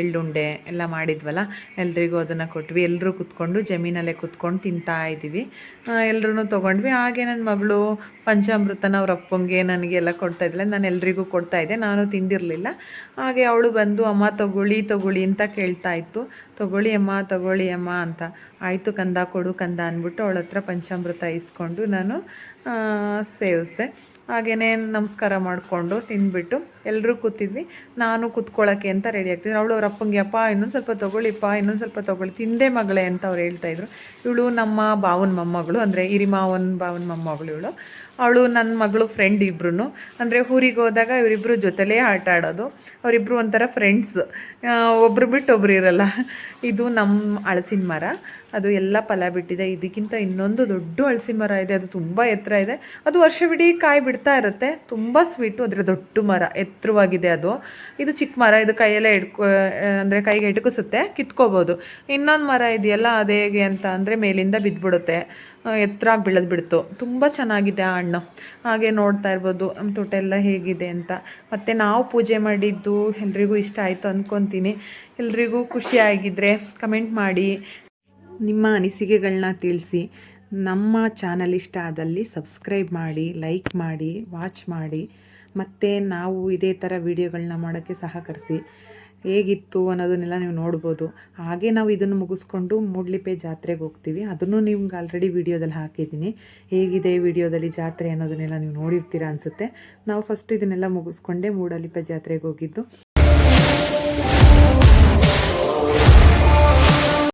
ಎಳ್ಳುಂಡೆ ಎಲ್ಲ ಮಾಡಿದ್ವಲ್ಲ, ಎಲ್ರಿಗೂ ಅದನ್ನು ಕೊಟ್ವಿ. ಎಲ್ಲರೂ ಕುತ್ಕೊಂಡು ಜಮೀನಲ್ಲೇ ಕುತ್ಕೊಂಡು ತಿಂತಾ ಇದ್ದೀವಿ. ಎಲ್ಲರೂ ತೊಗೊಂಡ್ವಿ. ಹಾಗೆ ನನ್ನ ಮಗಳು ಪಂಚಾಮೃತನ ಅವ್ರ ಅಪ್ಪಂಗೆ ಕೊಡ್ತಾ ಇದ್ಲೆ. ನಾನು ಎಲ್ರಿಗೂ ಕೊಡ್ತಾ ಇದ್ದೆ. ನಾನು ತಿಂದಿರಲಿಲ್ಲ. ಹಾಗೆ ಅವಳು ಬಂದು, ಅಮ್ಮ, ತಗೊಳ್ಳಿ ತಗೊಳ್ಳಿ ಅಂತ ಕೇಳ್ತಾ ಇತ್ತು. ತಗೊಳ್ಳಿ ಅಮ್ಮ ತಗೊಳ್ಳಿ ಅಮ್ಮ ಅಂತ. ಆಯಿತು, ಕಂದ ಕೊಡು, ಕಂದ ಅಂದ್ಬಿಟ್ಟು ಅವಳ ಹತ್ರ ಪಂಚಾಮೃತ ಇಸ್ಕೊಂಡು ನಾನು ಸೇವಿಸ್ದೆ. ಹಾಗೆಯೇ ನಮಸ್ಕಾರ ಮಾಡಿಕೊಂಡು ತಿಂದ್ಬಿಟ್ಟು ಎಲ್ಲರೂ ಕೂತಿದ್ವಿ. ನಾನು ಕೂತ್ಕೊಳ್ಳೋಕ್ಕೆ ಅಂತ ರೆಡಿ ಆಗ್ತಿದ್ರು. ಅವಳು ಅವ್ರ ಅಪ್ಪಂಗೆ, ಅಪ್ಪ, ಇನ್ನೊಂದು ಸ್ವಲ್ಪ ತೊಗೊಳ್ಳಿಪ್ಪ, ಇನ್ನೊಂದು ಸ್ವಲ್ಪ ತೊಗೊಳ್ಳಿ, ತಿಂದೇ ಮಗಳೇ ಅಂತ ಅವ್ರು ಹೇಳ್ತಾಯಿದ್ರು ಇವಳು ನಮ್ಮ ಬಾವನ ಮೊಮ್ಮಗಳು, ಅಂದರೆ ಹಿರಿಮಾವನ ಬಾವನ ಮೊಮ್ಮಗಳು ಇವಳು. ಅವಳು ನನ್ನ ಮಗಳು ಫ್ರೆಂಡ್ ಇಬ್ಬರು ಅಂದರೆ ಊರಿಗೆ ಹೋದಾಗ ಇವರಿಬ್ಬರು ಜೊತೆಲೇ ಆಟ ಆಡೋದು. ಅವರಿಬ್ಬರು ಒಂಥರ ಫ್ರೆಂಡ್ಸ್ ಒಬ್ರು ಬಿಟ್ಟು ಒಬ್ರು ಇರಲ್ಲ. ಇದು ನಮ್ಮ ಹಳಸಿನ ಮರ. ಅದು ಎಲ್ಲ ಫಲ ಬಿಟ್ಟಿದೆ. ಇದಕ್ಕಿಂತ ಇನ್ನೊಂದು ದೊಡ್ಡ ಹಳಸಿನ ಮರ ಇದೆ. ಅದು ತುಂಬ ಎತ್ತರ ಇದೆ. ಅದು ವರ್ಷವಿಡೀ ಕಾಯಿ ಬಿಡ್ತಾ ಇರುತ್ತೆ. ತುಂಬ ಸ್ವೀಟು ಅದರ ದೊಡ್ಡ ಮರ. ಎತ್ತರವಾಗಿದೆ ಅದು. ಇದು ಚಿಕ್ಕ ಮರ. ಇದು ಕೈಯಲ್ಲೇ ಹಿಡ್ಕೊ ಅಂದರೆ ಕೈಗೆ ಇಟ್ಕಿಸುತ್ತೆ ಕಿತ್ಕೋಬೋದು. ಇನ್ನೊಂದು ಮರ ಇದೆಯಲ್ಲ ಅದು ಹೇಗೆ ಅಂತ ಅಂದರೆ ಮೇಲಿಂದ ಬಿದ್ದುಬಿಡುತ್ತೆ. ಎತ್ತರಾಗಿ ಬೆಳೆದು ಬಿಡ್ತು. ತುಂಬ ಚೆನ್ನಾಗಿದೆ ಆ ಹಣ್ಣು. ಹಾಗೆ ನೋಡ್ತಾ ಇರ್ಬೋದು ನಮ್ಮ ತೋಟ ಎಲ್ಲ ಹೇಗಿದೆ ಅಂತ. ಮತ್ತು ನಾವು ಪೂಜೆ ಮಾಡಿದ್ದು ಎಲ್ರಿಗೂ ಇಷ್ಟ ಆಯಿತು ಅಂದ್ಕೊತೀನಿ ಎಲ್ರಿಗೂ ಖುಷಿಯಾಗಿದ್ದರೆ ಕಮೆಂಟ್ ಮಾಡಿ. ನಿಮ್ಮ ಅನಿಸಿಕೆಗಳನ್ನ ತಿಳಿಸಿ. ನಮ್ಮ ಚಾನಲ್ ಇಷ್ಟ ಆದಲ್ಲಿ ಸಬ್ಸ್ಕ್ರೈಬ್ ಮಾಡಿ, ಲೈಕ್ ಮಾಡಿ, ವಾಚ್ ಮಾಡಿ. ಮತ್ತು ನಾವು ಇದೇ ಥರ ವೀಡಿಯೋಗಳನ್ನ ಮಾಡೋಕ್ಕೆ ಸಹಕರಿಸಿ. ಹೇಗಿತ್ತು ಅನ್ನೋದನ್ನೆಲ್ಲ ನೀವು ನೋಡ್ಬೋದು. ಹಾಗೆ ನಾವು ಇದನ್ನು ಮುಗಿಸ್ಕೊಂಡು ಮೂಡ್ಲಿಪೆ ಜಾತ್ರೆಗೆ ಹೋಗ್ತೀವಿ. ಅದನ್ನು ನಿಮ್ಗೆ ಆಲ್ರೆಡಿ ವೀಡಿಯೋದಲ್ಲಿ ಹಾಕಿದ್ದೀನಿ. ಹೇಗಿದೆ ವಿಡಿಯೋದಲ್ಲಿ ಜಾತ್ರೆ ಅನ್ನೋದನ್ನೆಲ್ಲ ನೀವು ನೋಡಿರ್ತೀರ ಅನಿಸುತ್ತೆ. ನಾವು ಫಸ್ಟ್ ಇದನ್ನೆಲ್ಲ ಮುಗಿಸ್ಕೊಂಡೆ ಮೂಡಲಿಪೆ ಜಾತ್ರೆಗೆ ಹೋಗಿದ್ದು.